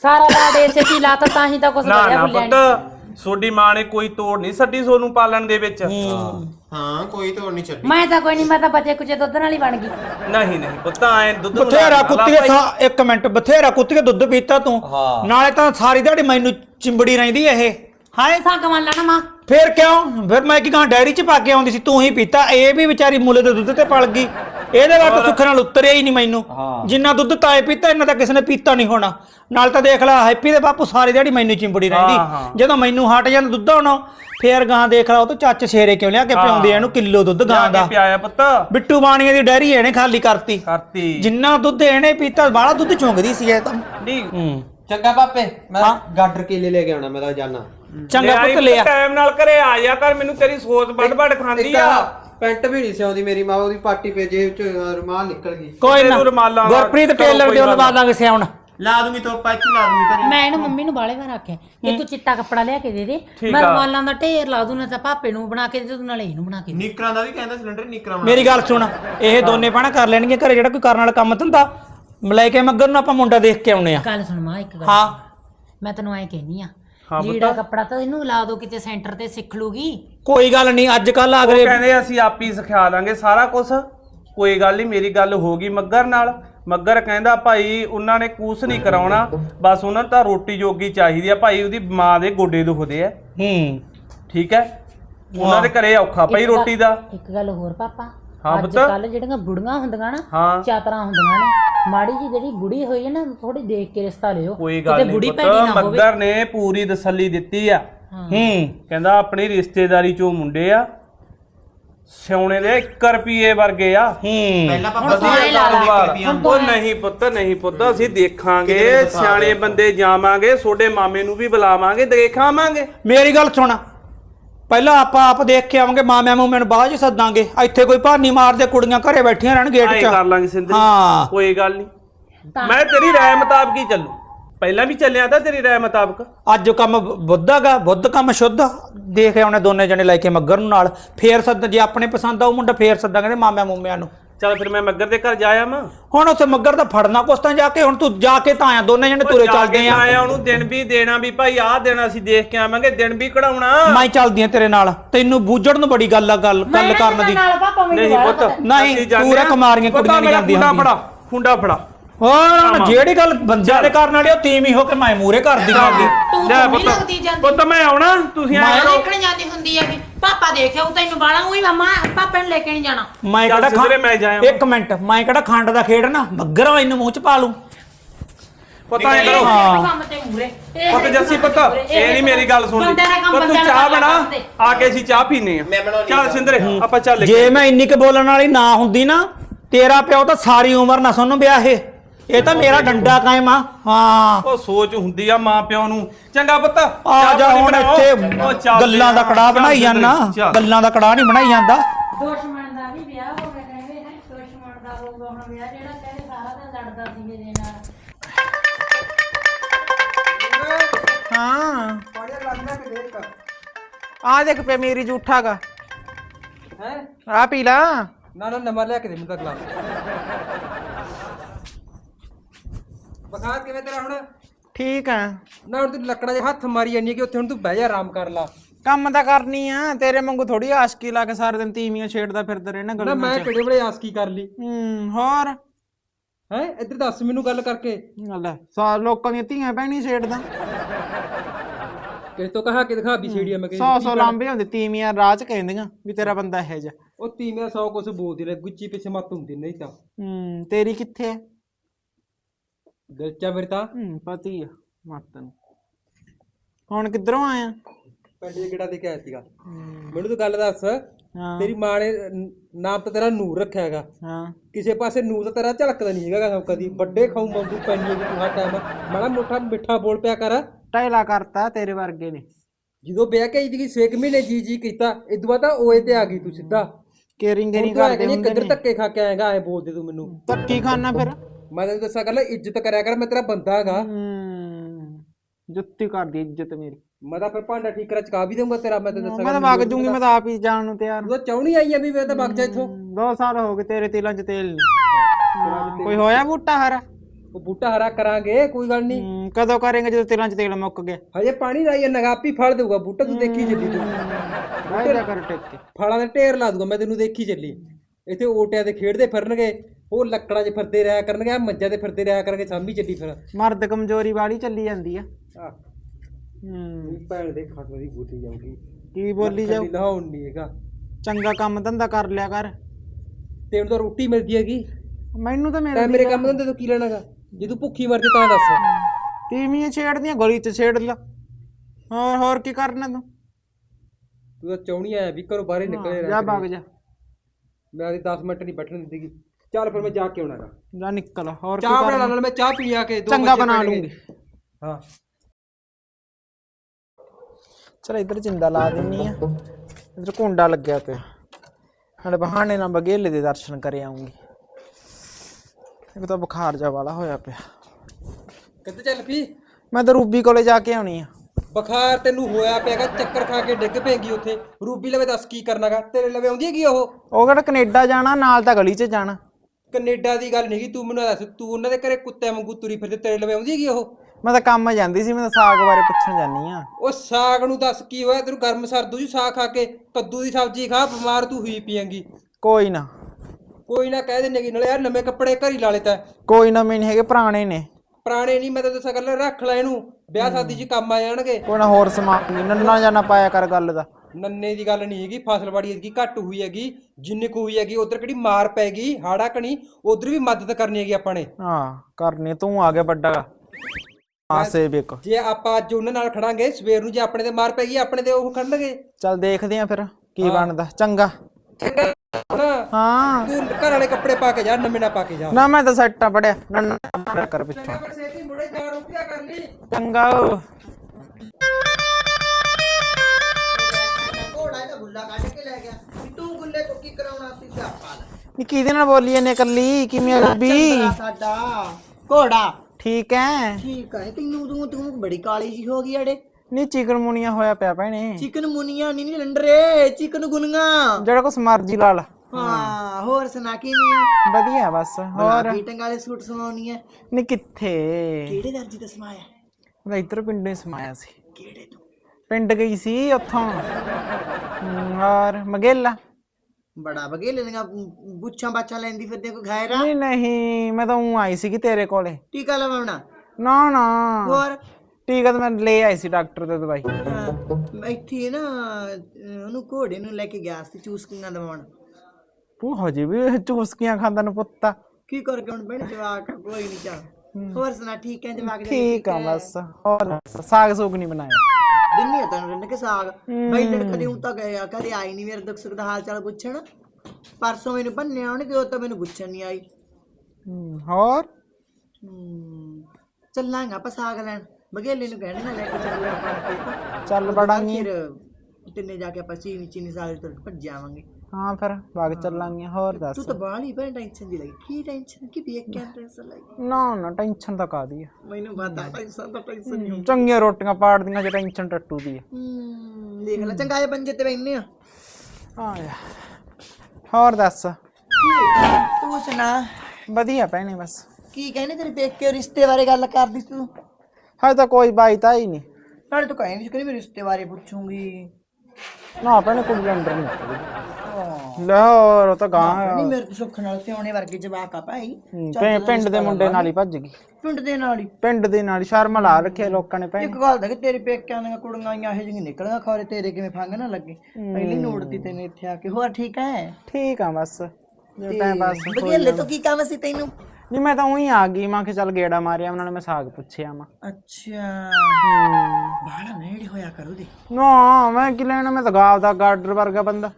ਸਾਰਾ ਲਾਡ ਇਸੇ ਕੀ ਲਾਤਾ ਤਾਂ ਹੀ ਤਾਂ ਕੁਛ ਨਾ ਨੀ। ਪੁੱਤ। ਛੋਡੀ ਮਾਂ ਨੇ ਕੋਈ ਤੋੜ ਨਹੀਂ ਛੱਡੀ ਸੋਨੂੰ ਪਾਲਣ ਦੇ ਵਿੱਚ। ਹਾਂ। ਕੋਈ ਤੋੜ ਨਹੀਂ ਛੱਡੀ। ਮੈਂ ਤਾਂ ਕੋਈ ਨਹੀਂ ਮੈਂ ਤਾਂ ਬਚੇ ਕੁਚੇ ਦੁੱਧ ਨਾਲ ਹੀ ਬਣ ਗਈ। ਨਹੀਂ ਨਹੀਂ ਪੁੱਤ ਐ ਦੁੱਧ ਨੂੰ ਬਥੇਰਾ ਕੁੱਤੀਏ। ਸਾ ਇੱਕ ਮਿੰਟ ਬਥੇਰਾ ਕੁੱਤੀਏ ਦੁੱਧ ਪੀਤਾ ਤੂੰ। ਨਾਲੇ ਤਾਂ ਸਾਰੀ ਦਿਹਾੜੀ ਮੈਨੂੰ ਚਿੰਬੜੀ ਰਹਿੰਦੀ ਇਹ। ਹਾਏ ਸੰਗ ਮੰਨ ਲੈਣਾ ਮਾਂ। ਫੇਰ ਕਿਉਂ? ਫਿਰ ਮੈਂ ਕੀ ਕਹਾਂ ਡੈਰੀ ਚ ਪਾ ਕੇ ਆਉਂਦੀ ਸੀ ਤੂੰ ਹੀ ਪੀਤਾ ਇਹ ਵੀ ਵਿਚਾਰੀ ਮੁੱਲੇ ਦੇ ਦੁੱਧ ਤੇ ਪਲ ਗਈ। ਇਹਦੇ ਬਾਅਦ ਸੁੱਖ ਨਾਲ ਉਤਰਿਆ ਹੀ ਨਹੀਂ ਮੈਨੂੰ। ਜਿੰਨਾ ਦੁੱਧ ਤਾਏ ਪੀਤਾ ਇਹਨਾਂ ਤਾਂ ਕਿਸੇ ਨੇ ਪੀਤਾ ਨਹੀਂ ਹੋਣਾ। ਨਾਲ ਤਾਂ ਦੇਖ ਲੈ ਹੈਪੀ ਦੇ ਬਾਪੂ ਸਾਰੀ ਦਿਹਾੜੀ ਮੈਨੂੰ ਚਿੰਬੜੀ ਰਹਿੰਦੀ। ਜਦੋਂ ਮੈਨੂੰ ਹਟ ਜਾਂਦਾ ਦੁੱਧ ਹੋਣਾ ਫੇਰ ਗਾਂ ਦੇਖ ਲਾ ਉਹ ਤੋਂ ਚੱਚ ਛੇਰੇ ਕਿਉਂ ਲਿਆ ਕੇ ਪਿਆਉਂਦੇ ਆ ਇਹਨੂੰ ਕਿਲੋ ਦੁੱਧ ਗਾਂ ਦਾ। ਪਿਆਇਆ ਪੁੱਤ। ਬਿੱਟੂ ਬਾਣੀਏ ਦੀ ਡੈਰੀ ਇਹਨੇ ਖਾਲੀ ਕਰਤੀ। ਕਰਤੀ। ਜਿੰਨਾ ਦੁੱਧ ਇਹਨੇ ਪੀਤਾ ਬਾਹਲਾ ਦੁੱਧ ਚੁੰਗਦੀ ਸੀ ਇਹ ਤਾਂ। ਨਹੀਂ ਹੂੰ। ਚੰਗਾ ਪਾਪੇ ਮੈਂ ਗਾਡਰ ਕੇਲੇ ਲੈ ਕੇ ਆਉਣਾ ਮੈਂ ਤਾਂ ਜਾਣਾ ਚੰਗਾ ਪੁੱਤ ਲਿਆ। ਟਾਈਮ ਨਾਲ ਘਰੇ ਆ ਜਾ ਕਰ ਮੈਨੂੰ ਤੇਰੀ ਸੋਚ ਵੱਡ ਵੱਡ ਖਾਂਦੀ ਆ। ਪੈਂਟ ਵੀ ਨਹੀਂ ਸਿਆਉਂਦੀ ਮੇਰੀ ਮਾਂ ਉਹਦੀ ਪਾਟੀ ਪੇ ਜੇਬ ਚ ਰੁਮਾਲ ਨਿਕਲ ਗਈ। ਕੋਈ ਨਾ ਤੈਨੂੰ ਰੁਮਾਲਾਂ ਦਾ ਗੁਰਪ੍ਰੀਤ ਚਲੋ ਟੇਲਰ ਕੋਈ ਦੇ ਉਹ ਗੱਲ ਲਵਾ ਦਾਂਗੇ ਸਿਆਉਣ। ਲਾ ਦੂੰਗੀ ਤੋਪਾ ਇੱਥੇ ਲਾ ਦੂੰਗੀ ਘਰੇ। ਮੈਂ ਇਹਨੂੰ ਮੰਮੀ ਨੂੰ ਬਾਲੇ ਵਾਰ ਆਖਿਆ ਕਿ ਤੂੰ ਚਿੱਟਾ ਕੱਪੜਾ ਲਿਆ ਕੇ ਦੇ ਦੇ ਮੈਂ ਰੁਮਾਲਾਂ ਦਾ ਢੇਰ ਲਾ ਦੂੰ ਨਾ ਤਾਂ ਪਾਪੇ ਨੂੰ ਬਣਾ ਕੇ ਦੇ ਦੂੰ ਨਾਲੇ ਇਹਨੂੰ ਬਣਾ ਕੇ ਦੇ ਨੀਕਰਾਂ ਦਾ ਵੀ ਕਹਿੰਦਾ ਸਿਲੰਡਰ ਨੀਕਰਾਂ ਬਣਾ ਮੇਰੀ ਗੱਲ ਸੁਣ ਇਹ ਦੋਨੇ ਪਾਣਾ ਕਰ ਲੈਣਗੇ ਘਰੇ ਜਿਹੜਾ ਕੋਈ ਕਰਨ ਵਾਲਾ ਕੰਮ ਧੰਦਾ। ਮਲਾਈਕੇ ਮੱਗਰ ਨੂੰ ਆਪਾਂ ਮੁੰਡਾ ਦੇਖ ਕੇ ਆਉਣੇ ਆ ਗੱਲ ਸੁਣ ਮਾਂ ਇੱਕ ਗੱਲ ਹਾਂ। ਮੈਂ ਤੈਨੂੰ ਐ ਕਹਿਨੀ ਆ ਲੀੜਾ ਕੱਪੜਾ ਤਾਂ ਇਹਨੂੰ ਲਾ ਦੋ ਕਿਤੇ ਸੈਂਟਰ ਤੇ ਸਿੱਖ ਲੂਗੀ। ਕੋਈ ਗੱਲ ਨਹੀਂ ਅੱਜ ਕੱਲ ਉਹ ਅਗਲੇ ਕਹਿੰਦੇ ਅਸੀਂ ਆਪ ਹੀ ਸਿਖਾ ਦਾਂਗੇ ਸਾਰਾ ਕੁਝ ਕੋਈ ਗੱਲ ਨਹੀਂ ਮੇਰੀ ਗੱਲ ਹੋ ਗਈ ਮੱਗਰ ਨਾਲ। ਮੱਗਰ ਕਹਿੰਦਾ ਭਾਈ ਉਹਨਾਂ ਨੇ ਕੂਸ ਨਹੀਂ ਕਰਾਉਣਾ। ਬਸ ਉਹਨਾਂ ਨੂੰ ਤਾਂ ਰੋਟੀ ਜੋਗੀ ਚਾਹੀਦੀ ਆ। ਭਾਈ ਉਹਦੀ ਮਾਂ ਦੇ ਗੋਡੇ ਦੁਖਦੇ ਆ। ਹੂੰ। ਠੀਕ ਹੈ? ਉਹਨਾਂ ਦੇ ਘਰੇ ਔਖਾ। ਗੱਲ- ਰੋਟੀ ਦਾ। ਇੱਕ ਗੱਲ ਹੋਰ ਪਾਪਾ। ਹਾਂ ਅੱਜ ਪੁੱਤ। ਕੱਲ ਜਿਹੜੀਆਂ ਬੁੜੀਆਂ ਹੁੰਦੀਆਂ ਨਾ ਹਾਂ। ਚਾਤਰਾਂ ਹੁੰਦੀਆਂ ਨੇ ਮਾੜੀ ਜੀ ਜਿਹੜੀ ਬੁੜੀ ਹੋਈ ਹੈ ਨਾ ਥੋੜੀ ਦੇਖ ਕੇ ਰਿਸ਼ਤਾ ਲਿਓ। ਕੋਈ ਗੱਲ ਕਿਤੇ ਨਹੀਂ ਬੁੜੀ ਪੁੱਤ ਨਾ ਹੋਵੇ। ਮੱਗਰ ਨੇ ਪੂਰੀ ਤਸੱਲੀ ਦਿੱਤੀ ਆ। ਹੂੰ। ਕਹਿੰਦਾ ਆਪਣੀ ਰਿਸ਼ਤੇਦਾਰੀ ਚੋਂ ਮੁੰਡੇ ਆ ਸਿਉਣੇ ਦੇ 1 ਰੁਪਏ ਵਰਗੇ ਆ। ਹੂੰ। ਪਹਿਲਾਂ ਪਾਪਾ ਹੁਣ ਐਂ ਲਾ ਲਾ। ਉਹ ਨਹੀਂ ਪੁੱਤ ਨਹੀਂ ਪੁੱਤ ਅਸੀਂ ਦੇਖਾਂਗੇ ਸਿਆਣੇ ਬੰਦੇ ਜਾਵਾਂਗੇ ਤੁਹਾਡੇ ਮਾਮੇ ਨੂੰ ਵੀ ਬੁਲਾਵਾਂਗੇ ਦੇਖਾਵਾਂਗੇ ਮੇਰੀ ਗੱਲ ਸੁਣ। ਪਹਿਲਾਂ ਆਪਾਂ ਆਪ ਦੇਖ ਕੇ ਆਵਾਂਗੇ ਮਾਮਿਆਂ ਮੂਮਿਆਂ ਨੂੰ ਬਾਅਦ ਚ ਸੱਦਾਂਗੇ। ਇੱਥੇ ਕੋਈ ਭਾਨੀ ਮਾਰਦੇ ਕੁੜੀਆਂ ਘਰੇ ਬੈਠੀਆਂ ਰਹਿਣ ਗੇਟ 'ਚ। ਕਰ ਲਾਂਗੇ ਸਿੰਧੂ ਹਾਂ। ਕੋਈ ਗੱਲ ਨਹੀਂ ਮੈਂ ਤੇਰੀ ਰਾਏ ਮੁਤਾਬਕ ਹੀ ਚੱਲੂ। ਪਹਿਲਾਂ ਵੀ ਚੱਲਿਆ ਤਾਂ ਤੇਰੀ ਰਾਏ ਮੁਤਾਬਕ। ਅੱਜ ਕੰਮ ਬੁੱਧਾਗਾ ਬੁੱਧ ਕੰਮ ਸ਼ੁੱਧ। ਦੇਖ ਆਉਣੇ ਦੋਨੇ ਜਣੇ ਲੈ ਕੇ ਮੱਗਰ ਨੂੰ ਨਾਲ। ਫੇਰ ਸੱਦ ਜੇ ਆਪਣੇ ਪਸੰਦ ਆ ਉਹ ਮੁੰਡਾ ਫੇਰ ਸੱਦਾਂਗੇ ਤੇ ਮਾਮਿਆਂ ਮੂਮਿਆਂ ਨੂੰ। ਚੱਲ ਫਿਰ ਮੈਂ ਮੱਗਰ ਦੇ ਘਰ ਜਾਇਆ ਮਾਂ। ਹੁਣ ਉੱਥੇ ਮੱਗਰ ਦਾ ਫੜਨਾ ਕੁਛ ਤਾਂ ਜਾ ਕੇ ਹੁਣ ਤੂੰ ਜਾ ਕੇ ਤਾਂ ਆਇਆ ਦੋਨੇ ਜਣੇ ਤੁਰੇ ਚੱਲਦੇ ਆ। ਆਇਆ ਉਹਨੂੰ ਦਿਨ ਵੀ ਦੇਣਾ ਵੀ ਭਾਈ ਆਹ ਦੇਣਾ ਅਸੀਂ ਦੇਖ ਕੇ ਆਵਾਂਗੇ ਦਿਨ ਵੀ ਕਢਾਉਣਾ। ਮੈਂ ਚੱਲਦੀ ਆ ਤੇਰੇ ਨਾਲ ਤੈਨੂੰ ਬੂਝਣ ਨੂੰ ਬੜੀ ਗੱਲ ਆ ਗੱਲ ਗੱਲ ਕਰਨ ਦੀ। ਨਾਲ ਪਾਪਾ ਮੈਨੂੰ ਨਹੀਂ ਪੁੱਤ। ਨਹੀਂ, ਅਸੀਂ ਜਾਂਦੇ ਪੁੱਤ ਕੁੜੀਆਂ ਨਹੀਂ ਮੇਰਾ ਜਾਂਦੀਆਂ ਖੁੰਡਾ ਫੜਾ ਖੁੰਡਾ ਫੜਾ। ਹੋਰ ਜਿਹੜੀ ਗੱਲ ਬੰਦਿਆਂ ਦੇ ਕਰਨ ਵਾਲੀ ਉਹ ਤੀਵੀਂ ਹੋ ਕੇ ਮੈਂ ਮੂਰੇ ਕਰਦੀ ਕਰਦੀ ਤੂੰ ਲੈ ਪੁੱਤ ਜਾਂਦੀ। ਪੁੱਤ ਮੈਂ ਆਉਣਾ ਤੁਸੀਂ ਮੈਂ ਆਇਆ ਕਰੋ। ਦੇਖਣ ਜਾਂਦੀ ਹੁੰਦੀ ਹੈ ਵੀ ਪਾਪਾ ਦੇਖਿਆ ਉਹ ਤੈਨੂੰ ਬਾਲਾ ਉਹੀ ਮਮਾ ਪਾਪਾ ਨੂੰ ਲੈ ਕੇ ਨਹੀਂ ਜਾਣਾ। ਮੈਂ ਚੱਲ ਕਿਹੜਾ ਸਿੱਧਰੇ ਖੰਡ ਮੈਂ ਜਾਇਆ ਇੱਕ ਮਿੰਟ ਮੈਂ ਕਿਹੜਾ ਖੰਡ ਦਾ ਖੇਡ ਨਾ ਮੱਗਰ ਇਹਨੂੰ ਮੂੰਹ ਚ ਪਾ ਲੂੰ ਪਤਾ ਨਹੀਂ ਇਹ ਕਰੋ ਇੱਕ ਕੰਮ ਤੇ ਮੂਰੇ ਪੁੱਤ ਜੱਸੀ ਪੁੱਤ ਇਹ ਨਹੀਂ ਮੇਰੀ ਗੱਲ ਕੰਮ ਪੁੱਤ ਤੂੰ ਚਾਹ ਬਣਾ। ਆ ਕੇ ਅਸੀਂ ਚਾਹ ਪੀਨੇ ਆ ਮੈਂ ਬਣਾਉਣੀ ਚੱਲ ਸਿੰਦਰੇ ਆਪਾਂ ਚੱਲ ਜੇ ਮੈਂ ਇੰਨੀ ਕੁ ਬੋਲਣ ਵਾਲੀ ਨਾ ਹੁੰਦੀ ਨਾ ਤੇਰਾ ਪਿਓ ਤਾਂ ਸਾਰੀ ਉਮਰ ਨਾ ਸਾਨੂੰ ਵਿਆਹੇ। ਇਹ ਤਾਂ ਮੇਰਾ ਡੰਡਾ ਕਾਇਮ ਆ। ਹਾਂ। ਉਹ ਸੋਚ ਹੁੰਦੀ ਆ ਮਾਂ ਪਿਓ ਨੂੰ। ਚੰਗਾ ਪੁੱਤ ਆ ਜਾ ਹੁਣ। ਇੱਥੇ ਗੱਲਾਂ ਦਾ ਚੱਲ ਬਣਾਈ ਜਾਂਦਾ। ਗੱਲਾਂ ਦਾ ਕੜਾਹ ਨਹੀਂ ਬਣਾਈ ਜਾਂਦਾ। ਦੁਸ਼ਮਣ ਦਾ ਵੀ ਵਿਆਹ ਹੋ ਗਿਆ ਕਹਿੰਦੇ ਹੈ ਦੁਸ਼ਮਣ ਦਾ ਹੋਊਗਾ ਹੁਣ ਵਿਆਹ ਜਿਹੜਾ ਕਹਿੰਦੇ ਸਾਰਾ ਦਿਨ ਲੜਦਾ ਸੀ ਮੇਰੇ ਨਾਲ। ਹਾਂ। ਆ ਦੇਖ ਪੇ ਮੇਰੀ ਜੂਠਾ ਗਾ। ਹੈ? ਆ ਪੀ ਲਾ। ਨਾ ਨਾ ਨੰਬਰ ਲਿਆ ਕੇ ਦੇ ਮੈਨੂੰ ਤਾਂ ਗਲਾਸ। ਬਖਾਰ ਕਿਵੇਂ ਤੇਰਾ ਹੁਣ? ਠੀਕ ਆ। ਨਾ ਹੁਣ ਤੂੰ ਲੱਕੜਾਂ 'ਚ ਹੱਥ ਮਾਰੀ ਜਾਨੀ ਕਿ ਉੱਥੇ ਹੁਣ ਤੂੰ ਬਹਿ ਜਾ ਆਰਾਮ ਕਰ ਲਾ। ਕੰਮ ਤਾਂ ਕਰਨੀ ਆ ਤੇਰੇ ਵਾਂਗੂ ਥੋੜੀ ਆਸ਼ਕੀ ਲਾ ਕੇ ਸਾਰਾ ਦਿਨ ਤੀਵੀਆਂ ਛੇੜਦਾ ਫਿਰਦਾ ਰਹਿਣਾ ਨਾ ਗਲੀਆਂ ਮੈਂ ਚ। ਕਿਹੜੇ ਵੇਲੇ ਆਸਕੀ ਕਰ ਲਈ? ਹੂੰ ਹੋਰ? ਹੈ? ਇੱਧਰ ਦੱਸ ਮੈਨੂੰ ਗੱਲ ਕਰਕੇ। ਲੈ ਸਾ ਲੋਕਾਂ ਦੀਆਂ ਧੀਆਂ ਭੈਣੀ ਛੇੜਦਾ। ਕਿਸ ਤੋਂ ਕਹਾ ਕੇ ਦਿਖਾ ਵੀ ਸੀੜੀਆਂ ਮੈਂ ਸੌ ਸੌ ਲਾਂਬੇ ਹੁੰਦੇ ਤੀਵੀਆਂ ਰਾਹ ਚ ਕਹਿੰਦੀਆਂ ਵੀ ਤੇਰਾ ਬੰਦਾ ਇਹ ਜਾ ਉਹ ਤੀਵੇਂ ਸੌ ਕੁਛ ਬੋਲਦੀ ਲੈ ਗੁੱਚੀ ਪਿੱਛੇ ਮੱਤ ਹੁੰਦੀ ਨਹੀਂ ਤਾਂ। ਹੂੰ ਤੇਰੀ ਕਿੱਥੇ ਹੈ ਦਿਲ ਚਾ ਮੇਰੇ ਤਾਂ? ਹੂੰ ਪਤੀ ਆ ਮੱਤ ਨੂੰ। ਹੁਣ ਕਿੱਧਰੋਂ ਆਇਆ ਪਿੰਡ 'ਚ ਕਿਹੜਾ ਦੇ ਕੇ ਆਇਆ ਸੀਗਾ ਮੈਨੂੰ ਤੂੰ ਗੱਲ ਦੱਸ। ਹਾਂ। ਤੇਰੀ ਮਾਂ ਨੇ ਨ- ਨਾਮ ਤਾਂ ਤੇਰਾ ਨੂਰ ਰੱਖਿਆ ਹੈਗਾ। ਹਾਂ। ਕਿਸੇ ਪਾਸੇ ਨੂਰ ਤਾਂ ਤੇਰਾ ਝਲਕਦਾ ਨਹੀਂ ਹੈਗਾ ਗਾ ਕਦੀ। ਵੱਡੇ ਖਾਉ ਮੰਗੂ ਪੈਣੀ ਹੈਗੀ ਤੂੰ ਹਰ ਟਾਈਮ ਮਾੜਾ ਮੋਟਾ ਮਿੱਠਾ ਬੋਲ ਪਿਆ ਕਰ। ਟੈਲਾ ਕਰਤਾ ਤੇਰੇ ਵਰਗੇ ਨੇ। ਜਦੋਂ ਵਿਆਹ ਕੇ ਆਈ ਸੀ 6 ਮਹੀਨੇ ਜੀ ਜੀ ਕੀਤਾ ਇਦੋਂ ਬਾਅਦ ਤਾਂ ਓਏ ਤੇ ਆ ਗਈ ਤੂੰ ਸਿੱਧਾ। ਕੇਰਿੰਗ ਹੁਣ ਨਹੀਂ ਤੂੰ ਐ ਕਰਦੇ ਕਹਿੰਦੀ ਹੁੰਦੇ ਕਿੱਧਰ ਨੇ। ਧੱਕੇ ਖਾ ਕੇ ਆਏਗਾ ਐ ਬੋਲਦੇ ਤੂੰ ਮੈਨੂੰ। ਧੱਕੀ ਖਾਨਾ ਫਿਰ? ਮੈਂ ਤੈਨੂੰ ਦੱਸਾਂ ਕਰ ਲੈ ਇੱਜ਼ਤ ਕਰਿਆ ਕਰ ਮੈਂ ਤੇਰਾ ਬੰਦਾ ਹੈਗਾ। ਹੂੰ ਜੁੱਤੀ ਕਰਦੀ ਇੱਜ਼ਤ ਮੇਰੀ। ਮੈਂ ਤਾਂ ਫਿਰ ਭਾਂਡਾ ਠੀਕ ਕਰਾ ਚਕਾ ਵੀ ਦਊਂਗਾ ਤੇਰਾ ਮੈਂ ਤੈਨੂੰ ਦੱਸਾਂ ਮੈਂ ਤਾਂ ਵਗ ਜੂੰਗੀ ਮੈਂ ਤਾਂ ਆਪ ਹੀ ਜਾਣ ਨੂੰ ਤਿਆਰ। ਤੂੰ ਤਾਂ ਚਾਹਣੀ ਆਈ ਆ ਵੀ ਮੈਂ ਤਾਂ ਵਗ ਜਾ ਇੱਥੋਂ। ਦੋ ਸਾਲ ਹੋ ਗਏ ਤੇਰੇ ਤਿਲਾਂ 'ਚ ਤੇਲ ਨਹੀਂ। ਕੋਈ ਹੋਇਆ ਬੂਟਾ ਹਰਾ? ਉਹ ਬੂਟਾ ਹਰਾ ਕਰਾਂਗੇ ਕੋਈ ਗੱਲ ਨਹੀਂ ਹੂੰ, ਕਦੋਂ ਕਰਾਂਗੇ ਜਦੋਂ ਤਿਲਾਂ 'ਚ ਤੇਲ ਮੁੱਕ ਗਿਆ? ਹਜੇ ਪਾਣੀ ਲਾਈਏ ਨਗਾਪੀ ਫੜ ਦੇਊਗਾ ਬੂਟਾ ਤੂੰ ਦੇਖੀ ਚੱਲੀ ਤੂੰ। ਆਇਦਾ ਕਰ ਟਿਕ। ਕੇ ਫਲਾਂ ਦੇ ਢੇਰ ਲਾ ਦੂੰਗਾ ਮੈਂ ਤੈਨੂੰ ਦੇਖੀ ਚੱਲੀ। ਇੱਥੇ ਓਟਿਆਂ ਤੇ ਖੇਡਦੇ ਫਿਰਨਗੇ ਉਹ ਲੱਕੜਾਂ 'ਚ ਫਿਰਦੇ ਰਿਹਾ ਕਰਨਗੇ ਆ ਮੰਜਾਂ ਤੇ ਫਿਰਦੇ ਰਿਹਾ ਕਰਨਗੇ ਸਾਂਭੀ ਚੱਲੀ ਫਿਰ। ਮਰਦ ਕਮਜ਼ੋਰੀ ਵਾਲੀ ਚੱਲੀ ਜਾਂਦੀ ਆ। ਆਹ ਹੂੰ। ਭੈਣ ਦੇ ਖੱਟ ਦੀ ਬੂਟੀ ਜਾਊਗੀ। ਕੀ ਬੋਲੀ ਜਾਓ ਕੱਲੀ ਲਹਾਉਣ ਨਹੀਂ ਹੈਗਾ। ਚੰਗਾ ਕੰਮ ਧੰਦਾ ਕਰ ਲਿਆ ਕਰ। ਤਾਂ ਰੋਟੀ ਮਿਲਦੀ ਹੈਗੀ। ਮੈਨੂੰ ਤਾਂ ਤੈਂ ਮੇਰੇ ਮੇਰੇ ਕੰਮ ਧੰਦੇ ਤੋਂ ਕੀ ਲੈਣਾਗਾ ਜੇ ਤੂੰ ਭੁੱਖੀ ਮਰਦੀ ਤਾਂ ਦੱਸ। ਤੀਵੀਆਂ ਛੇੜਦੀਆਂ ਗਲੀ 'ਚ ਛੇੜ ਲਾ। ਹੋਰ ਹੋਰ ਕੀ ਕਰਨਾ ਤੂੰ? ਤੂੰ ਤਾਂ ਚਾਉਣੀ ਆਇਆ ਵੀ ਘਰੋਂ ਬਾਹਰ ਹੀ ਨਿਕਲੇ ਜਾ ਭੱਗ ਜਾ। ਮੈਂ ਆਦੀ 10 ਮਿੰਟ ਨਹੀਂ ਬੈਠਣ ਦਿੰਦੀਗੀ ਚੱਲ ਫਿਰ ਮੈਂ ਜਾ ਕੇ ਆਉਣਾਗਾ ਜਾ ਨਿਕਲ ਹੋਰ ਕੀ ਚਾਹ ਬਣਾ ਕਰਨਾ? ਨਾਲ ਮੈਂ ਚਾਹ ਪੀ ਆ ਕੇ ਦੋ ਚੰਗਾ ਬੱਚੇ ਬਣਾ। ਲੂੰਗੀ। ਹਾਂ। ਚਲ ਇੱਧਰ ਜਿੰਦਾ ਲਾ ਦਿੰਨੀ ਆ। ਇੱਧਰ ਕੁੰਡਾ ਲੱਗਿਆ ਪਿਆ। ਨਾਲੇ ਬਹਾਨੇ ਨਾਲ ਬਗੇਲੇ ਦੇ ਦਰਸ਼ਨ ਕਰ ਆਉਂਗੀ ਇੱਕ ਤਾਂ ਬੁਖਾਰ ਜਾ ਵਾਲਾ ਹੋਇਆ ਪਿਆ। ਕਿੱਥੇ ਚੱਲ ਪਈ? ਮੈਂ ਤਾਂ ਰੂਬੀ ਕੋਲੇ ਜਾ ਕੇ ਆਉਣੀ ਆ। ਬੁਖਾਰ ਤੈਨੂੰ ਹੋਇਆ ਪਿਆਗਾ ਚੱਕਰ ਖਾ ਕੇ ਡਿੱਗ ਪੈਂਗੀ ਉੱਥੇ। ਰੂਬੀ ਲਵੇ ਦੱਸ ਕੀ ਕਰਨਾਗਾ ਤੇਰੇ ਲਵੇ ਆਉਂਦੀ ਹੈਗੀ ਉਹ? ਉਹ ਕਿਹੜਾ ਕੈਨੇਡਾ ਜਾਣਾ ਨਾਲ ਤਾਂ ਗਲੀ 'ਚ ਜਾਣਾ। ਕੈਨੇਡਾ ਦੀ ਗੱਲ ਨਹੀਂ ਤੂੰ ਮੈਨੂੰ ਦੱਸ ਤੂੰ ਉਹਨਾਂ ਦੇ ਘਰੇ ਕੁੱਤੇ ਵਾਂਗੂ ਤੁਰੀ ਫਿਰਦੇ ਤੇਰੇ ਲਵੇ ਆਉਂਦੀ ਹੈਗੀ ਉਹ? ਮੈਂ ਤਾਂ ਕੰਮ ਜਾਂਦੀ ਸੀ ਮੈਂ ਤਾਂ ਸਾਗ ਬਾਰੇ ਪੁੱਛਣ ਜਾਨੀ ਆ ਉਹ ਸਾਗ ਨੂੰ ਦੱਸ ਕੀ ਹੋਇਆ? ਤੈਨੂੰ ਗਰਮ ਸਰਦੂ ਜੀ ਸਾਗ ਖਾ ਕੇ ਕੱਦੂ ਦੀ ਸਬਜ਼ੀ ਖਾ ਬਿਮਾਰ ਤੂੰ ਹੋਈ ਪੀਏਂਗੀ ਕੋਈ ਨਾ। ਕੋਈ ਨਾ ਕਹਿ ਦਿੰਨੇ ਕਿ ਨਾਲੇ ਯਾਰ ਨਵੇਂ ਕੱਪੜੇ ਘਰ ਹੀ ਲਾ ਲੇਤਾ ਕੋਈ ਨਾ ਨਹੀਂ ਹੈਗੇ ਪੁਰਾਣੇ ਨੇ। ਪੁਰਾਣੇ ਨਹੀਂ ਮੈਂ ਤਾਂ ਦੱਸਾਂ ਗੱਲ ਰੱਖ ਲੈ ਇਹਨੂੰ। ਵਿਆਹ ਸ਼ਾਦੀ 'ਚ ਕੰਮ ਆ ਜਾਣਗੇ। ਕੋਈ ਨਾ ਹੋਰ ਸਮਾਨ ਨਹੀਂ ਨੰਨਾ ਜਾਣਾ ਪਾਇਆ ਕਰ ਗੱਲ ਦਾ। ਨੰਨੇ ਦੀ ਗੱਲ ਨਹੀਂ ਹੈਗੀ ਫਸਲਵਾੜੀ ਦੀ ਘੱਟ ਹੋਈ ਹੈਗੀ ਜਿੰਨੀ ਕੁ ਹੋਈ ਹੈਗੀ ਉਧਰ ਕਿਹੜੀ ਮਾਰ ਪੈਗੀ ਹਾੜਾ ਕਣੀ ਉਧਰ ਵੀ ਮਦਦ ਕਰਨੀ ਹੈਗੀ ਆਪਾਂ ਨੇ। ਹਾਂ ਕਰਨੀ ਤੂੰ ਆ ਗਿਆ ਵੱਡਾ। ਹਾਂ ਸੇਵਕ ਜੇ ਆਪਾਂ ਅੱਜ ਉਹਨਾਂ ਨਾਲ ਖੜਾਂਗੇ ਸਵੇਰ ਨੂੰ ਜੇ ਆਪਣੇ ਤੇ ਮਾਰ ਪੈਗੀ ਆਪਣੇ ਤੇ ਉਹ ਖੜਨਗੇ। ਚੱਲ ਦੇਖਦੇ ਆ ਫਿਰ ਕੀ ਬਣਦਾ। ਚੰਗਾ। ਹੁਣ ਹਾਂ। ਤੂੰ ਘਰ ਵਾਲੇ ਕੱਪੜੇ ਪਾ ਕੇ ਜਾ ਨਵੇਂ ਨਾ ਪਾ ਕੇ ਜਾ। ਨਾ ਮੈਂ ਤਾਂ ਸੈੱਟਾ ਪੜਿਆ। ਨੰਨਾ ਪੜਿਆ ਕਰ ਪਿੱਛੋਂ। ਛੇਤੀ ਮੁੜੇ ਜਾ ਰੁਕਿਆ ਕਰ ਲਈ। ਚੰਗਾ ਓ। ਘੋੜਾ ਇਹਦਾ ਗੁੱਲਾ ਕੱਢ ਕੇ ਲੈ ਗਿਆ। ਵੀ ਤੂੰ ਗੁੱਲੇ ਤੋਂ ਕੀ ਕਰਾਉਣਾ ਸੀ? ਸਿਆਪਾ ਲੈ ਨੀ ਕਿਹਦੇ ਨਾਲ ਬੋਲੀ ਇਹਨੇ ਕੱਲੀ ਕਿਵੇਂ ਚੰਦਰਾ ਸਾਡਾ। ਘੋੜਾ। ਠੀਕ ਐ। ਠੀਕ ਹੈ ਤੈਨੂੰ ਤੂੰ ਤੂੰ ਬੜੀ ਕਾਲੀ ਜੀ ਹੋ ਗਈ ਅੜੇ। ਨੀ ਚਿਕਨ ਮੁਨੀਆ ਹੋਇਆ ਪਿਆ ਭੈਣੇ। ਚਿਕਨ ਮੁਨੀਆਂ ਨਹੀਂ ਨਹੀਂ ਲੰਡਰੇ ਚਿਕਨ ਗੁਨੀਆਂ। ਜਿਹੜਾ ਕੁਛ ਮਰਜ਼ੀ ਲਾ ਲਾ। ਹਾਂ ਹੋਰ ਸੁਣਾ ਕਿਵੇਂ ਆ? ਵਧੀਆ ਬਸ ਹੋਰ? ਫੀਟਿੰਗ ਵਾਲੇ ਸੂਟ ਸਵਾਉਣੀ ਹੈ ਨੀ ਕਿੱਥੇ? ਕਿਹੜੇ ਦਰਜੀ ਦਾ ਸਮਾਇਆ? ਮੈਂ ਇੱਧਰ ਪਿੰਡੇ ਸਮਾਇਆ ਸੀ। ਕਿਹੜੇ ਤੂੰ? ਪਿੰਡ ਗਈ ਸੀ ਉੱਥੋਂ। ਔਰ ਮਗੇਲਾ? ਬੜਾ ਬਗੇ ਲੈਣੀਆਂ ਗੁੱਛਾਂ ਬਾਛਾਂ ਲੈਂਦੀ ਫਿਰਦੇ ਕੋਈ ਘਾਇਰਾ ਨਹੀਂ ਨਹੀਂ ਮੈਂ ਤਾਂ ਉਹ ਆਈ ਸੀ ਤੇਰੇ ਕੋਲੇ। ਟੀਕਾ ਲਵਾਉਣਾ ਨਾ। ਨਾ ਹੋਰ? ਟੀਕਾ ਤਾਂ ਮੈਂ ਲੈ ਆਈ ਸੀ ਡਾਕਟਰ ਤੋਂ ਦਵਾਈ। ਮੈਂ ਇੱਥੇ ਨਾ ਉਹਨੂੰ ਘੋੜੇ ਨੂੰ ਲੈ ਕੇ ਗਿਆ ਸੀ ਚੂਸਕੀਆਂ ਦਵਾਉਣ। ਤੂੰ ਹਜੇ ਵੀ ਚੂਸਕੀਆਂ ਖਾਂਦਾ ਨੂੰ ਪੁੱਤਾ। ਕੀ ਕਰਕੇ ਹੁਣ ਬਣ ਜਵਾਕ ਕੋਈ ਨਹੀਂ ਚਾ ਹੋਰ ਸੁਣਾ ਠੀਕ ਹੈ ਜਵਾਕ ਠੀਕ ਆ ਬਸ ਹੋਰ? ਸਾਗ ਸੂਗ ਨਹੀਂ ਬਣਾਇਆ। ਦਿੰਨੀ ਆ ਤੈਨੂੰ ਰੰਨ ਕੇ ਸਾਗ। ਬਈ ਲੜਕਦੇ ਹੁਣ ਤਾਂ ਗਿਆ ਕਦੇ ਆਈ ਨਹੀਂ ਮੇਰੇ ਦੁੱਖ ਸੁੱਖ ਦਾ ਹਾਲ ਚਾਲ ਪੁੱਛਣ। ਪਰਸੋਂ ਮੈਨੂੰ ਭੰਨਿਆ ਉਹਨੇ ਉਹ ਤਾਂ ਮੈਨੂੰ ਪੁੱਛਣ ਨਹੀਂ ਆਈ। ਹੋਰ? ਹੂੰ ਚੱਲਾਂਗਾ ਆਪਾਂ ਸਾਗ ਲੈਣ। ਬਗੇਲੇ ਨੂੰ ਕਹਿਣਾ ਨਾ ਲੈ ਕੇ ਚੱਲੂਗਾ ਆਪਾਂ ਚੱਲ ਬੜਾਂਗੇ ਫਿਰ ਤਿੰਨੇ ਜਾ ਕੇ ਆਪਾਂ ਚੀਨੀ ਚੀਨੀ ਸਾਗ ਤੋਂ ਭੱਜ ਜਾਵਾਂਗੇ। ਹਾਂ ਫਿਰ ਬਾਗ ਚੱਲਾਂਗੇ ਹੋਰ ਦੱਸ। ਤੂੰ ਤਾਂ ਬਾਹਲੀ ਭੈਣ ਟੈਨਸ਼ਨ ਦੀ ਲੱਗੀ ਕੀ ਟੈਨਸ਼ਨ ਕੀ ਵੇਖ ਕੇ ਟੈਨਸ਼ਨ ਲੱਗੀ ਨਾ ਨਾ ਟੈਨਸ਼ਨ ਤਾਂ ਕਾਦੀ ਆ। ਮੈਨੂੰ ਪਤਾ ਟੈਨਸ਼ਨ ਤਾਂ ਟੈਨਸ਼ਨ ਨਹੀਂ ਚੰਗੀਆਂ ਰੋਟੀਆਂ ਪਾੜਦੀਆਂ ਜੇ ਟੈਨਸ਼ਨ ਟੱਟੂ ਦੀ ਆ। ਹੂੰ ਦੇਖ ਲੈ ਚੰਗਾ ਇਹ ਪੰਜੇ ਤੇ ਬੈਠਨੇ ਆ। ਜਾ ਹੋਰ ਦੱਸ। ਤੂੰ ਸੁਣਾ। ਵਧੀਆ ਭੈਣੇ ਬਸ। ਕੀ ਕਹਿੰਦੇ ਤੇਰੇ ਪੇਕੇ ਰਿਸ਼ਤੇ ਬਾਰੇ ਗੱਲ ਕਰਦੀ ਤੂੰ? ਹਜੇ ਤਾਂ ਕੋਈ ਬਾਈ ਤਾਂ ਹੀ ਨਹੀਂ। ਨਾਲੇ ਤੂੰ ਕਹਿੰਦੀ ਸੀ ਕਿ ਮੇਰੇ ਰਿਸ਼ਤੇ ਬਾਰੇ ਪੁੱਛੂੰਗੀ। ਨਾ ਭੈਣੇ ਕੁੜੀ ਅੰਦਰ ਨਹੀਂ। ਲੈ ਹੋਰ ਉਹ ਤਾਂ ਗਾਂ ਨਹੀਂ ਮੇਰੇ ਤੋਂ ਸੁੱਖ ਨਾਲ ਸਿਆਉਣੇ ਵਰਗੇ ਜਵਾਕ ਆ ਭਾਈ। ਪਿੰ- ਪਿੰਡ ਦੇ ਮੁੰਡੇ ਨਾਲ ਹੀ ਭੱਜ ਗਈ। ਪਿੰਡ ਦੇ ਨਾਲ ਹੀ। ਪਿੰਡ ਦੇ ਨਾਲ ਹੀ ਸ਼ਰਮ ਲਾ ਰੱਖਿਆ ਲੋਕਾਂ ਨੇ ਭੈਣੇ। ਇੱਕ ਗੱਲ ਦਾ ਕਿ ਤੇਰੇ ਪੇਕਿਆਂ ਦੀਆਂ ਕੁੜੀਆਂ ਆਈਆਂ ਇਹੋ ਜਿਹੀਆਂ ਨਿਕਲੀਆਂ ਖੌਰੇ ਤੇਰੇ ਕਿਵੇਂ ਫੰਗ ਨਾ ਲੱਗੇ? ਪਹਿਲੀ ਨੋੜਦੀ ਤੈਨੂੰ ਇੱਥੇ ਆ ਕੇ। ਹੋਰ ਠੀਕ ਹੈ ਠੀਕ ਆ ਬਸ। ਜੇ ਟਾਈਮ ਪਾਸ ਬਗੇਲੇ ਤੋਂ ਕੀ ਕੰਮ ਸੀ ਤੈਨੂੰ? ਨਹੀਂ ਮੈਂ ਤਾਂ ਉਹੀ ਆ ਗਈ ਮੈਂ ਕਿ ਚੱਲ ਗੇੜਾ ਮਾਰਿਆ ਉਹਨਾਂ ਨੇ ਮੈਂ ਸਾਗ ਪੁੱਛਿਆ ਮਾ ਅੱਛਾ। ਬਾਹਲਾ ਨੇੜੇ ਹੋਇਆ ਕਰੋ ਦੇ ਨਾ ਮੈਂ ਕੀ ਲੈਣਾ ਮੈਂ ਤਾਂ ਗਾਵ ਦਾ ਗਾਰਡਰ ਵਰਗਾ ਬੰਦਾ।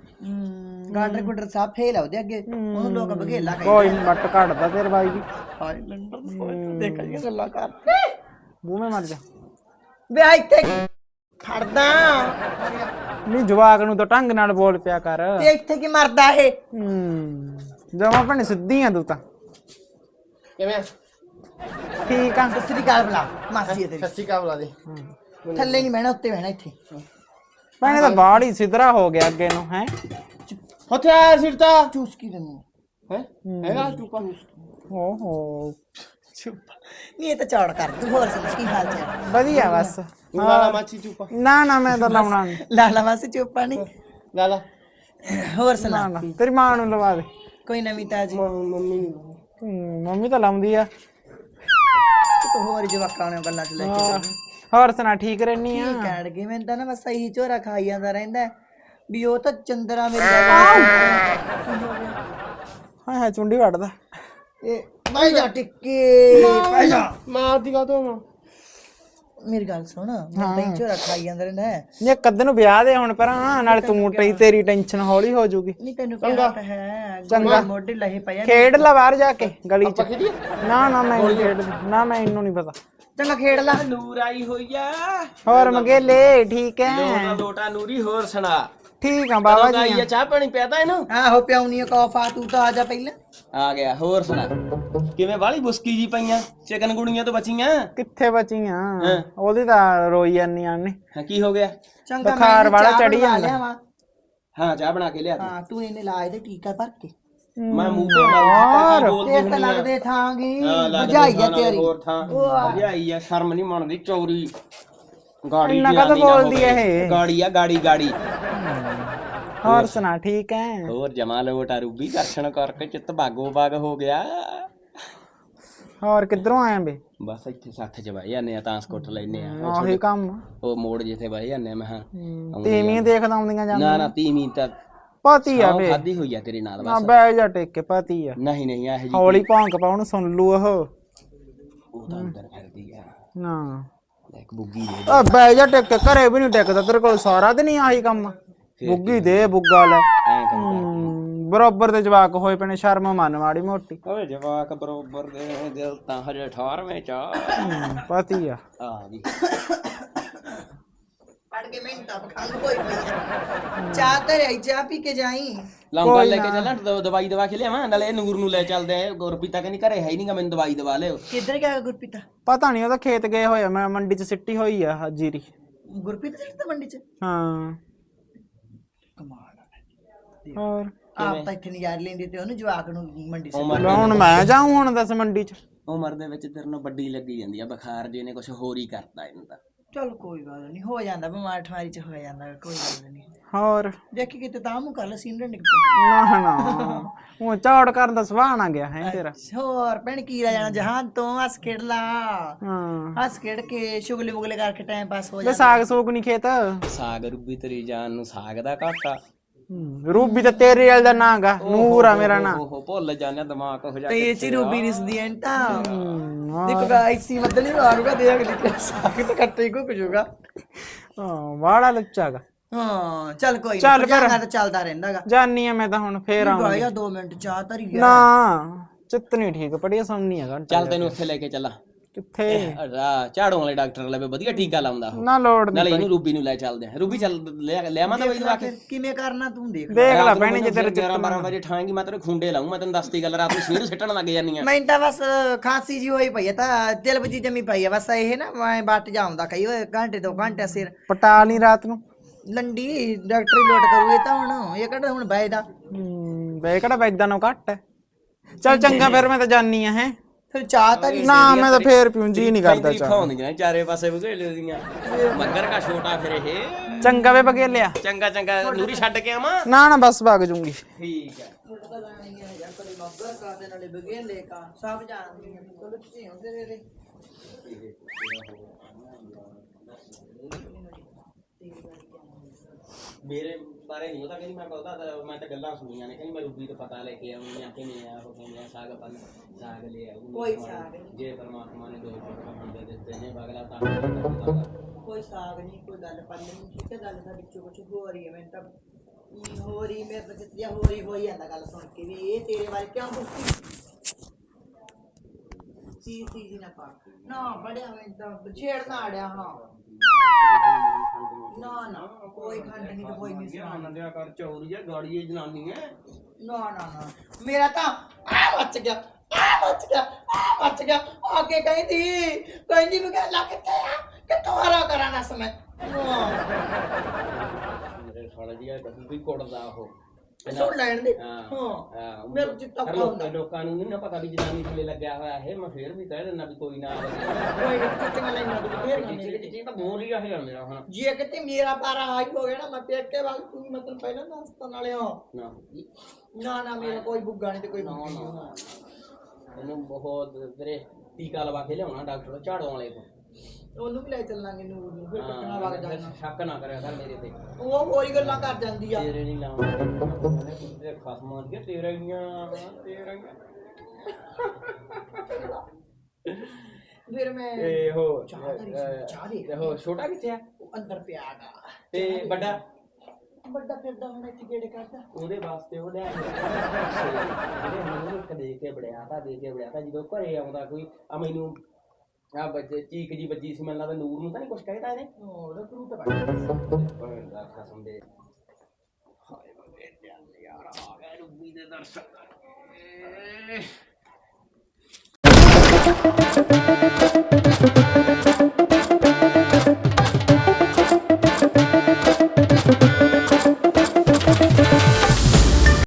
ਗਾਡਰ ਗੁਡਰ ਸਾਹਿਬ ਫੇਲ ਆ ਉਹਦੇ ਅੱਗੇ। ਉਹਨੂੰ ਲੋਕ ਬਗੇਲਾ ਕਹਿੰਦੇ ਕੋਈ ਨੀ ਵੱਟ ਘੜਦਾ ਤੇਰੇ ਬਾਈ ਦੀ। ਹਾਏ ਲੰਡਰ ਦੇਖ ਲਿਆ ਗੱਲਾਂ ਕਰ। ਮੂੰਹ ਮੇ ਮਰ ਜਾ। ਵੇ ਇੱਥੇ ਖੜਦਾ ਨਹੀਂ ਜਵਾਕ ਨੂੰ ਤਾਂ ਢੰਗ ਨਾਲ ਬੋਲ ਪਿਆ ਕਰ। ਤੇ ਇੱਥੇ ਕੀ ਮਰਦਾ ਇਹ? ਹੂੰ ਜਮਾ ਭੈਣੇ ਸਿੱਧੀ ਆ ਤੂੰ ਤਾਂ। ਕਿਵੇਂ? ਠੀਕ ਆ। ਸਤਿ ਸ੍ਰੀ ਅਕਾਲ ਬੁਲਾ ਮਾਸੀ ਹੈ ਤੇਰੀ। ਸੱਚੀ ਕਾ ਬੁਲਾ ਦੇ। ਥੱਲੇ ਨਹੀਂ ਬਹਿਣਾ ਉੱਤੇ ਬਹਿਣਾ ਇੱਥੇ। ਭੈਣੇ ਤਾਂ ਬਾਹਰ ਹੀ ਸਿਧਰਾ ਹੋ ਗਿਆ ਅੱਗੇ ਨੂੰ ਹੈ? ਆ ਸਿਰਤਾ ਚੂਸ ਕੀ ਦਿੰਦੀ ਹੈ? ਹੈਗਾ ਚੁੱਪਾ ਓਹੋ। ਨਹੀਂ ਇਹ ਤਾਂ ਚੌੜ ਕਰ ਤੂੰ ਹੋਰ ਸੁਣਾ ਕੀ ਹਾਲ ਚਾਲ? ਵਧੀਆ ਬਸ। ਲਾਲਾ ਮਾਚੀ ਚੁੱਪਾ। ਨਾ ਨਾ ਮੈਂ ਤਾਂ ਲਾਉਣਾ ਨੀ। ਲਾਲਾ ਮਾਸੀ ਚੁੱਪਾ ਨਹੀਂ ਲਾਲਾ ਹੋਰ ਸੁਣਾ। ਨਾ ਨਾ। ਤੇਰੀ ਮਾਂ ਨੂੰ ਲਵਾ ਦੇ। ਕੋਈ ਨਵੀਂ ਤਾਜੀ। ਮੰਮੀ ਨੂੰ ਹੂੰ, ਮੰਮੀ ਤਾਂ ਲਾਉਂਦੀ ਆ। ਤੂੰ ਹੋਰ ਜਵਾਕਾਂ ਨੇ ਗੱਲਾਂ ਚ ਲੈ ਕੇ। ਹੋਰ ਸੁਣਾ ਠੀਕ ਰਹਿਨੀ ਆ? ਕੀ ਕਹਿਣ ਲੱਗੀ ਮੈਨੂੰ ਤਾਂ ਨਾ ਬਸ ਇਹੀ ਝੋਰਾ ਖਾਈ ਜਾਂਦਾ ਰਹਿੰਦਾ। ਹੈ। ਵੀ ਉਹ ਤਾਂ ਚੰਦਰਾ ਮੇਰੇ ਹਾਏ ਹਾਏ ਚੁੰਡੀ ਵੜਦਾ ਇਹ ਭਾਈ ਜਾ ਟਿੱਕੇ ਭਾਈ ਜਾ। ਮਾਂ ਦੀ ਗਾ ਤੂੰ ਮੇਰੀ ਗੱਲ ਸੁਣ ਮੈਂ ਤਾਂ ਹੀ। ਝੋਰਾ ਖਾਈ ਜਾਂਦਾ ਰਹਿੰਦਾ ਹੈ। ਨੇ ਕਦ ਨੂੰ ਵਿਆਹ ਦੇ ਹੁਣ ਪਰਾਂ ਨਾਲੇ ਤੂੰ ਟਈ ਤੇਰੀ ਟੈਨਸ਼ਨ ਹੌਲੀ ਹੋ ਜੂਗੀ ਨਹੀਂ ਤੈਨੂੰ ਕਿਹਾ ਤਾਂ ਹੈ ਚੰਗਾ। ਮੋਢੇ ਲਹੇ ਪਿਆ ਖੇਡ ਲੈ ਬਾਹਰ ਜਾ ਕੇ ਗਲੀ ਚ। ਨਾ ਨਾ ਮੈਂ ਨਹੀਂ ਖੇਡ ਨਾ ਮੈਂ ਇਹਨੂੰ ਨਹੀਂ ਪਤਾ। ਚੰਗਾ ਖੇਡ ਲਾ। ਨੂਰ ਆਈ ਹੋਈ ਆ। ਹੋਰ ਮਗੇਲੇ ਠੀਕ ਲੋਟਾ ਹੈ ਲੋਟਾ ਨੂਰੀ ਹੋਰ ਸੁਣਾ। ਠੀਕ ਆ ਬਾਬਾ ਜੀ ਆਈ ਆ? ਚਾਹ ਪਾਣੀ ਪਿਆਦਾ ਇਹਨੂੰ? ਆਹੋ ਪਿਆਉਣੀ ਕੌਫਾ ਤੂੰ ਤਾਂ ਆ ਜਾ ਪਹਿਲਾਂ। ਆ ਗਿਆ ਹੋਰ ਸੁਣਾ। ਕਿਵੇਂ ਵਾਲੀ ਬੁਸਕੀ ਜੀ ਪਈਆਂ? ਚਿਕਨ ਗੁਣੀਆਂ ਤੋਂ ਬਚੀਆਂ? ਕਿੱਥੇ ਬਚੀਆਂ? ਉਹਦੀ ਤਾਂ ਰੋਈ ਜਾਨੀ ਆਨੇ ਹਾਂ ਕੀ ਹੋ ਗਿਆ? ਚੰਗਾ ਬੁਖਾਰ ਵਾਲਾ ਚੜੀ ਜਾਂਦਾ। ਹਾਂ ਚਾਹ ਬਣਾ ਕੇ ਲਿਆ ਦੇ। ਹਾਂ ਤੂੰ ਇਹਨੇ ਲਾ ਇਹਦੇ ਟੀਕਾ ਭਰ ਕੇ। ਮੈਂ ਮੂੰਹ ਤੇ ਮਾਰੂ ਕੀ ਬੋਲਦੀ ਤੇਰੇ ਤਾਂ ਹੁੰਦੀ ਆ। ਲੱਗਦੇ ਥਾਂਗੀ ਬੁਝਾਈ ਆ ਤੇਰੀ। ਹੋਰ ਥਾਂ। ਬੁਝਾਈ ਆ ਸ਼ਰਮ ਨਹੀਂ ਮੰਨਦੀ ਚੌਰੀ। ਗਾੜੀ ਆਂਦੀ ਨਾ ਬੋਲਦੀ ਆ ਹੋਵੇ। ਇਹ? ਗਾੜੀ ਆ ਗਾੜੀ ਗਾੜੀ। ਹੋਰ ਸੁਣਾ ਠੀਕ ਹੈ ਹੋਰ ਜਮਾ ਲੋਟਾ ਰੂਬੀ ਦਰਸ਼ਨ ਕਰਕੇ ਚਿੱਤ ਬਾਗੋ ਬਾਗ ਹੋ ਗਿਆ। ਹੋਰ ਕਿੱਧਰੋਂ ਆਇਆ ਬੇ? ਬਸ ਇੱਥੇ ਸੱਥ ਚ ਬਹਿ ਜਾਂਦੇ ਆ ਤਾਂ ਸਕੁੱਟ ਲੈਨੇ ਆ। ਉਹ ਆਹੀ ਕੰਮ। ਉਹ ਮੋੜ ਜਿੱਥੇ ਬਹਿ ਜਾਂਦੇ ਆ ਮੈਂ ਹਾਂ ਤੀਵੀਂ ਦੇਖਦਾ ਆਉਂਦੀਆਂ ਨਾ ਜਾਂਦੀਆਂ? ਨਾ ਤੀਵੀਂ ਤਾਂ ਪਤੀ ਆ ਬੇ। ਖਾਦੀ ਹੋਈ ਆ ਤੇਰੇ ਨਾਲ ਨਾ ਬਸ ਬੈ ਜਾ ਟੇਕ ਕੇ ਪਤੀ ਆ। ਨਹੀਂ ਨਹੀਂ ਇਹ ਜੀ ਹੌਲੀ ਭੌਂਕ ਪਾ ਉਹਨੂੰ ਸੁਣ ਲੂ ਉਹ। ਉਹ ਤਾਂ ਅੰਦਰ ਫਿਰਦੀ ਆ। ਨਾ। ਇੱਕ ਬੁੱਗੀ ਦੇ ਆ ਬੈ ਜਾ ਟੇਕ ਕੇ ਘਰੇ ਵੀ ਨਹੀਂ ਟਿਕਦਾ ਤੇਰੇ ਕੋਲ ਸਾਰਾ ਦਿਨ ਹੀ ਆਹੀ ਕੰਮ। ਬੁੱਗੀ ਦੇ ਬੁੱਗਾ ਲੈ ਐਂ ਹਮ, ਬਰਾਬਰ ਦੇ ਜਵਾਕ ਹੋਏ ਪਏ ਨੇ ਸ਼ਰਮ ਮੰਨ ਮਾੜੀ ਮੋਟੀ। ਓਏ ਜਵਾਕ ਬਰੋਬਰ ਦੇ ਦਿਲ ਤਾਂ ਹਜੇ 18ਵੇਂ ਚ ਆ। ਹਮ, ਪਤੀ ਆ। ਆ ਗਈ। ਪੜ ਕੇ ਮੈਂ ਤਾਂ ਖੰਗ ਹੋਈ ਪਈ ਆ। ਚਾਹ ਤੇ ਰਹੀ ਚਾਹ ਪੀ ਕੇ ਜਾਈ। ਲੌਂਗਾ ਲੈ ਕੇ ਚੱਲਾਂ ਦ- ਦਵਾਈ ਦਵਾ ਕੇ ਲਿਆਵਾਂ। ਨਾਲੇ ਨੂਰ ਨੂੰ ਲੈ ਚੱਲਦੇ ਆ ਗੁਰਪੀਤਾ ਕਹਿੰਦੀ ਘਰੇ ਹੈ ਹੀ ਨਹੀਂਗਾ ਮੈਨੂੰ ਦਵਾਈ ਦਵਾ ਲਿਓ। ਕਿੱਧਰ ਗਿਆ ਗੁਰਪ੍ਰੀਤ? ਪਤਾ ਨਹੀਂ ਉਹਦਾ ਖੇਤ ਗਏ ਹੋਏ ਆ, ਮੈਂ ਮੰਡੀ 'ਚ ਸਿੱਟੀ ਹੋਈ ਆ ਆਹ ਜੀਰੀ ਗੁਰਪ੍ਰੀਤ ਸਿੱਟ ਮੰਡੀ ਚ? ਹਾਂ। ਹੋਰ। ਆਪ ਤਾਂ ਇੱਥੇ ਨਜ਼ਾਰੇ ਲੈਂਦੀ ਤੇ ਉਹਨੂੰ ਜਵਾਕ ਨੂੰ ਮੰਡੀ ਚ ਉਮਰ ਲੈ ਹੁਣ ਮੈਂ ਜਾਊਂ ਹੁਣ ਦੱਸ ਮੰਡੀ 'ਚ। ਉਮਰ ਦੇ ਵਿੱਚ ਤੇਰੇ ਨਾਲ ਵੱਡੀ ਲੱਗੀ ਜਾਂਦੀ ਆ ਬੁਖਾਰ ਜੇ ਨੇ ਕੁਝ ਹੋਰ ਹੀ ਕਰਤਾ ਇਹਨੂੰ ਤਾਂ। ਚਲ ਕੋਈ ਗੱਲ ਨਹੀਂ ਹੋ ਜਾਂਦਾ ਬਿਮਾਰ ਠਮਾਰੀ ਚ ਹੋ ਜਾਂਦਾ ਕੋਈ ਗੱਲ ਨਹੀਂ ਹੋਰ। ਦੇਖੀ ਕਿਤੇ ਤਾਂ ਮੂੰਹ ਕਰ ਲੈ ਸੀਨਰ ਨਿਕਲ ਨਾ ਨਾ ਉਹ ਝਾੜ ਕਰਨ ਦਾ ਸੁਭਾਅ ਨਾ ਗਿਆ ਹੈ ਤੇਰਾ। ਹੋਰ ਭੈਣ ਕੀ ਰਹਿ ਜਾਣਾ ਜਹਾਨ ਤੋਂ ਹੱਸ ਖੇਡ ਲਾ। ਹਾਂ। ਹੱਸ ਖੇਡ ਕੇ ਸ਼ੁਗਲੇ ਕਰਕੇ ਟਾਈਮ ਪਾਸ ਹੋ ਲੈ ਜਾਂਦਾ। ਸਾਗ ਸੂਗ ਨਹੀਂ ਖੇਤ? ਸਾਗ ਰੁੱਬੀ ਤੇਰੀ ਜਾਨ ਨੂੰ ਸਾਗ ਦਾ ਘਾਟਾ। ਰੂਬੀ ਤਾਂ ਤੇਰੇ ਵਾਲ ਦਾ ਨਾਂ ਗਾ ਨੂਰ ਆ ਮੇਰਾ ਨਾਂ। ਉਹ ਭੁੱਲ ਜਾਂਦੇ ਦਿਮਾਗ ਹੋ ਜਾ ਤੇ ਇਹ ਚੀ ਰੂਬੀ ਨਿਸਦੀ ਐ ਤਾਂ ਦੇਖੋ ਗਾਇਸ ਸੀ ਮਤਲਬ ਮਾਰੂਗਾ ਦੇਖ ਲਈ ਸਾਗ ਤਾਂ ਕੱਟੇ ਹੀ ਕੁੱਕ ਜੂਗਾ ਹਾਂ ਵਾੜਾ ਲੁੱਚਾ ਗਾ। ਹਾਂ ਚੱਲ ਕੋਈ ਚੱਲ ਨਹੀਂ ਫਿਰ। ਤਾਂ ਚੱਲਦਾ ਰਹਿੰਦਾਗਾ ਜਾਨੀ ਆ ਮੈਂ ਤਾਂ ਹੁਣ ਫੇਰ ਆਉਂਗੀ ਬਾਇਆ 2 ਮਿੰਟ ਚਾਹ ਧਰੀ ਗਿਆ ਨਾ ਚਿੱਤ ਨਹੀਂ ਠੀਕ ਪੜੀਆ ਸੁਣਨੀ ਹੈਗਾ ਚੱਲ ਤੈਨੂੰ ਉੱਥੇ ਲੈ ਕੇ ਚੱਲਾਂ। ਕਿੱਥੇ? ਆ ਝਾੜੂ ਵਾਲੇ ਡਾਕਟਰ ਲਵੇ ਵਧੀਆ ਟੀਕਾ ਲਾਉਂਦਾ ਉਹ। ਨਾ ਲੋੜ ਨਹੀਂ ਨਾਲੇ ਇਹਨੂੰ ਰੂਬੀ ਨੂੰ ਲੈ ਚੱਲਦੇ ਆ ਰੂਬੀ ਚੱਲ ਲਿਆ ਲਿਆਵਾਂ ਤਾਂ ਬਈ ਦਵਾ ਕੇ। ਕਿਵੇਂ ਕਰਨਾ ਤੂੰ ਦੇਖ ਦੇਖ ਲੈ ਰਾਤ ਨੂੰ ਭੈਣੇ ਜੇ ਤੇਰੇ 11 12 ਵਜੇ ਠਾਏਂਗੀ ਮੈਂ ਤੇਰੇ ਖੁੰਡੇ ਲਾਉਂ ਮੈਂ ਤੈਨੂੰ ਦੱਸਤੀ ਗੱਲ ਰਾਤ ਨੂੰ ਸੀਰ ਸਿੱਟਣ ਲੱਗ ਜਾਨੀ ਆ ਮੈਂ ਤਾਂ ਬਸ ਖਾਂਸੀ ਜੀ ਹੋਈ ਪਈ ਹੈ ਤਾਂ ਦਿਲ ਵਿੱਚ ਜਮੀ ਪਈ ਹੈ ਬਸ ਇਹ ਨਾ ਮੈਂ ਬੱਟ ਜਾਉਂਦਾ ਕਈ ਓਏ ਘੰਟੇ ਦੋ ਘੰਟੇ ਸਿਰ। ਪਟਾ ਲਈ ਰਾਤ ਨੂੰ? ਲੰਡੀ ਡਾਕਟਰੀ ਲੋਟ ਕਰੂ ਇਹ ਤਾਂ ਹੁਣ ਇਹ ਕਿਹੜਾ ਹੁਣ ਬਾਈ ਦਾ ਹਮ, ਵੇ ਕਿਹੜਾ ਬੈਦਾਂ ਨੂੰ ਘੱਟ। ਹੈ ਚੱਲ ਚੰਗਾ ਫਿਰ ਮੈਂ ਤਾਂ ਜਾਨੀ ਆ ਹੈ। ਫਿਰ ਚਾਹ ਤਾਂ ਨਹੀਂ ਨਾ ਮੈਂ ਤਾਂ ਫੇਰ ਪੀਉਂ ਜੀ ਨਹੀਂ ਕਰਦਾ ਚਾਹ। ਖਾਉਂਦੀਆਂ ਚਾਰੇ ਪਾਸੇ ਬੁਝੇਲੇ ਦੀਆਂ ਮੱਗਰ ਕਾ ਛੋਟਾ ਫਿਰ ਇਹ। ਚੰਗਾ ਵੇ ਬਗੇਲਿਆ। ਚੰਗਾ ਚੰਗਾ ਨੂਰੀ ਛੱਡ ਕੇ ਆਵਾਂ? ਨਾ ਨਾ ਬਸ ਵਗ ਜੂੰਗੀ। ਠੀਕ ਹੈ। ਮੇਰੇ ਬਾਰੇ ਨਹੀਂ ਪਤਾ ਕਹਿੰਦੀ ਮੈਂ ਪਤਾ ਤਾਂ ਮੈਂ ਤਾਂ ਗੱਲਾਂ ਸੁਣੀਆਂ ਨੇ ਕਹਿੰਦੀ ਮੈਂ ਰੂਬੀ ਤੋਂ ਪਤਾ ਲੈ ਕੇ ਆਉਣੀ ਆ ਕਿਵੇਂ ਆ ਉਹ ਕਿਵੇਂ ਆ ਸਾਗ ਪਨ ਸਾਗ ਲੈ ਆਉਂ ਕੋਈ ਸਾਗ ਨਹੀਂ। ਜੇ ਪਰਮਾਤਮਾ ਨੇ ਦੋ ਚੋਟਾ ਹੁੰਦੇ ਦਿੱਤੇ ਨੇ ਅਗਲਾ ਤਾਂ ਕੋਈ ਸਾਗ ਨਹੀਂ ਕੋਈ ਗੱਲ ਪਰ ਨਹੀਂ ਕਿਤੇ ਗੱਲ ਦਾ ਵਿੱਚੋਂ ਕੁਝ ਹੋ ਰਹੀ ਹੈ ਮੈਨੂੰ ਤਾਂ ਕੀ ਹੋ ਰਹੀ ਮੇਰੇ ਤਾਂ ਜਿੱਤਿਆ ਹੋ ਰਹੀ ਹੋਈ ਜਾਂਦਾ ਗੱਲ ਸੁਣ ਕੇ ਵੀ ਇਹ ਤੇਰੇ ਬਾਰੇ ਕਿਉਂ ਪੁੱਛੀ ਸੀ ਸੀ ਜੀ ਨਾ ਪਾ। ਨਾ ਬੜਿਆ ਮੈਂ ਤਾਂ ਛੇੜਨਾ ਆੜਿਆ ਹਾਂ। ਨਾ ਨਾ ਕੋਈ ਖੰਡ ਨਹੀਂ ਤੇ ਕੋਈ ਮਿਸਰਾ ਨਾ ਦਿਆ ਕਰ ਚੌਰੀ ਆ ਗਾੜੀ ਇਹ ਜਨਾਨੀ ਹੈ। ਨਾ ਨਾ ਨਾ ਮੇਰਾ ਤਾਂ ਆ ਮੱਚ ਗਿਆ ਆ ਮੱਚ ਗਿਆ ਆ ਮੱਚ ਗਿਆ। ਅੱਗੇ ਕਹਿੰਦੀ ਕਹਿੰਦੀ ਵੀ ਗੱਲ ਕਿੱਥੇ ਆ? ਕਿੱਥੋਂ ਹਰਾ ਕਰਾਂ ਦੱਸ ਮੈਂ। ਹਾਂ ਮੇਰੇ ਸਾਲੇ ਦੀ ਕਦੀ ਵੀ ਕੁੱਟਦਾ ਉਹ। ਸੁਣ ਲੈਣ ਦੇ। ਹਾਂ ਹਾਂ। ਹਾਂ ਮੇਰੇ ਜਿੱਤਾ ਪਰ ਲੋਕਾਂ ਨੂੰ ਨਹੀਂ ਨਾ ਪਤਾ ਵੀ ਜਨਾਨੀ ਥੱਲੇ ਲੱਗਿਆ ਹੋਇਆ ਇਹ ਮੈਂ ਫੇਰ ਵੀ ਕਹਿ ਦਿੰਦਾ ਵੀ ਕੋਈ ਨਾ ਕੋਈ ਤੂੰ ਫੇਰ ਨਾ ਚਿੱਚੀ ਚਿੱਚੀ ਤਾਂ ਮੋਰ ਹੀ ਆ ਮੇਰਾ ਹੁਣ। ਜੇ ਕਿਤੇ ਮੇਰਾ ਪਾਰਾ ਹਾਈ ਹੋ ਗਿਆ ਨਾ ਮੈਂ ਪੇਕੇ ਵਾਲ ਤੂੰ ਮਤਲਬ ਪਹਿਲਾਂ ਦੱਸਤਾ ਨਾਲੇ ਹਾਂ ਨਾ। ਨਾ ਨਾ ਮੇਰਾ ਕੋਈ ਬੁੱਗਾ ਨਹੀਂ ਤੇ ਕੋਈ ਹਾਂ ਇਹਨੂੰ ਬਹੁਤ ਤੇਰੇ ਟੀਕਾ ਲਵਾ ਕੇ ਲਿਆਉਣਾ ਡਾਕਟਰ ਝਾੜੋਂ ਵਾਲੇ ਤੋਂ ਉਹਨੂੰ ਵੀ ਲੈ ਚੱਲਾਂਗੇ ਨੂਰ ਨੂੰ ਫਿਰ ਕੱਟਣਾ ਵਗ ਜਾਣਾ। ਸ਼ੱਕ ਨਾ ਕਰਿਆ ਕਰ ਮੇਰੇ ਤੇ। ਉਹ ਕੋਈ ਗੱਲਾਂ ਕਰ ਜਾਂਦੀ ਆ। ਤੇਰੇ ਨਹੀਂ ਲਾਉਂਦੇ ਤੇ ਖਸਮਾਂ ਦੀਆਂ ਤੇਰੇ ਗੀਆਂ ਤੇਰੇ ਫਿਰ ਮੈਂ ਤੇ ਹੋ ਚਾਹ ਧਰੀ ਸੀ, ਚਾਹ ਦੇ ਤੇ ਹੋ ਛੋਟਾ ਕਿੱਥੇ ਆ? ਉਹ ਅੰਦਰ ਪਿਆ ਗਾ। ਤੇ ਵੱਡਾ? ਵੱਡਾ ਫਿਰਦਾ ਹੁਣ ਇੱਥੇ ਗੇੜੇ ਕਰਦਾ। ਉਹਦੇ ਵਾਸਤੇ ਉਹ ਲੈ ਜਿਹੜੇ ਮੈਨੂੰ ਇੱਕ ਦੇ ਕੇ ਬੜਿਆ ਤਾਂ ਦੇ ਕੇ ਬੜਿਆ ਤਾਂ ਜਦੋਂ ਘਰੇ ਆਉਂਦਾ ਕੋਈ ਆ ਮੈਨੂੰ ਆ ਬੱਜੇ ਚੀਕ ਜੀ ਵੱਜੀ ਸੀ ਮੈਨੂੰ ਲੱਗਦਾ ਨੂਰ ਨੂੰ ਤਾਂ ਨਹੀਂ ਕੁਝ ਕਹਿਦਾ ਇਹਨੇ? ਉਹਦਾ ਕਰੂ ਤਾਂ ਬੰਦਾ ਖਸਮ ਦੇ ਹਾਏ ਬੱਬੇ ਯਾਰ ਆ ਗਏ ਰੂਬੀ ਦੇ ਦਰਸ਼ਨ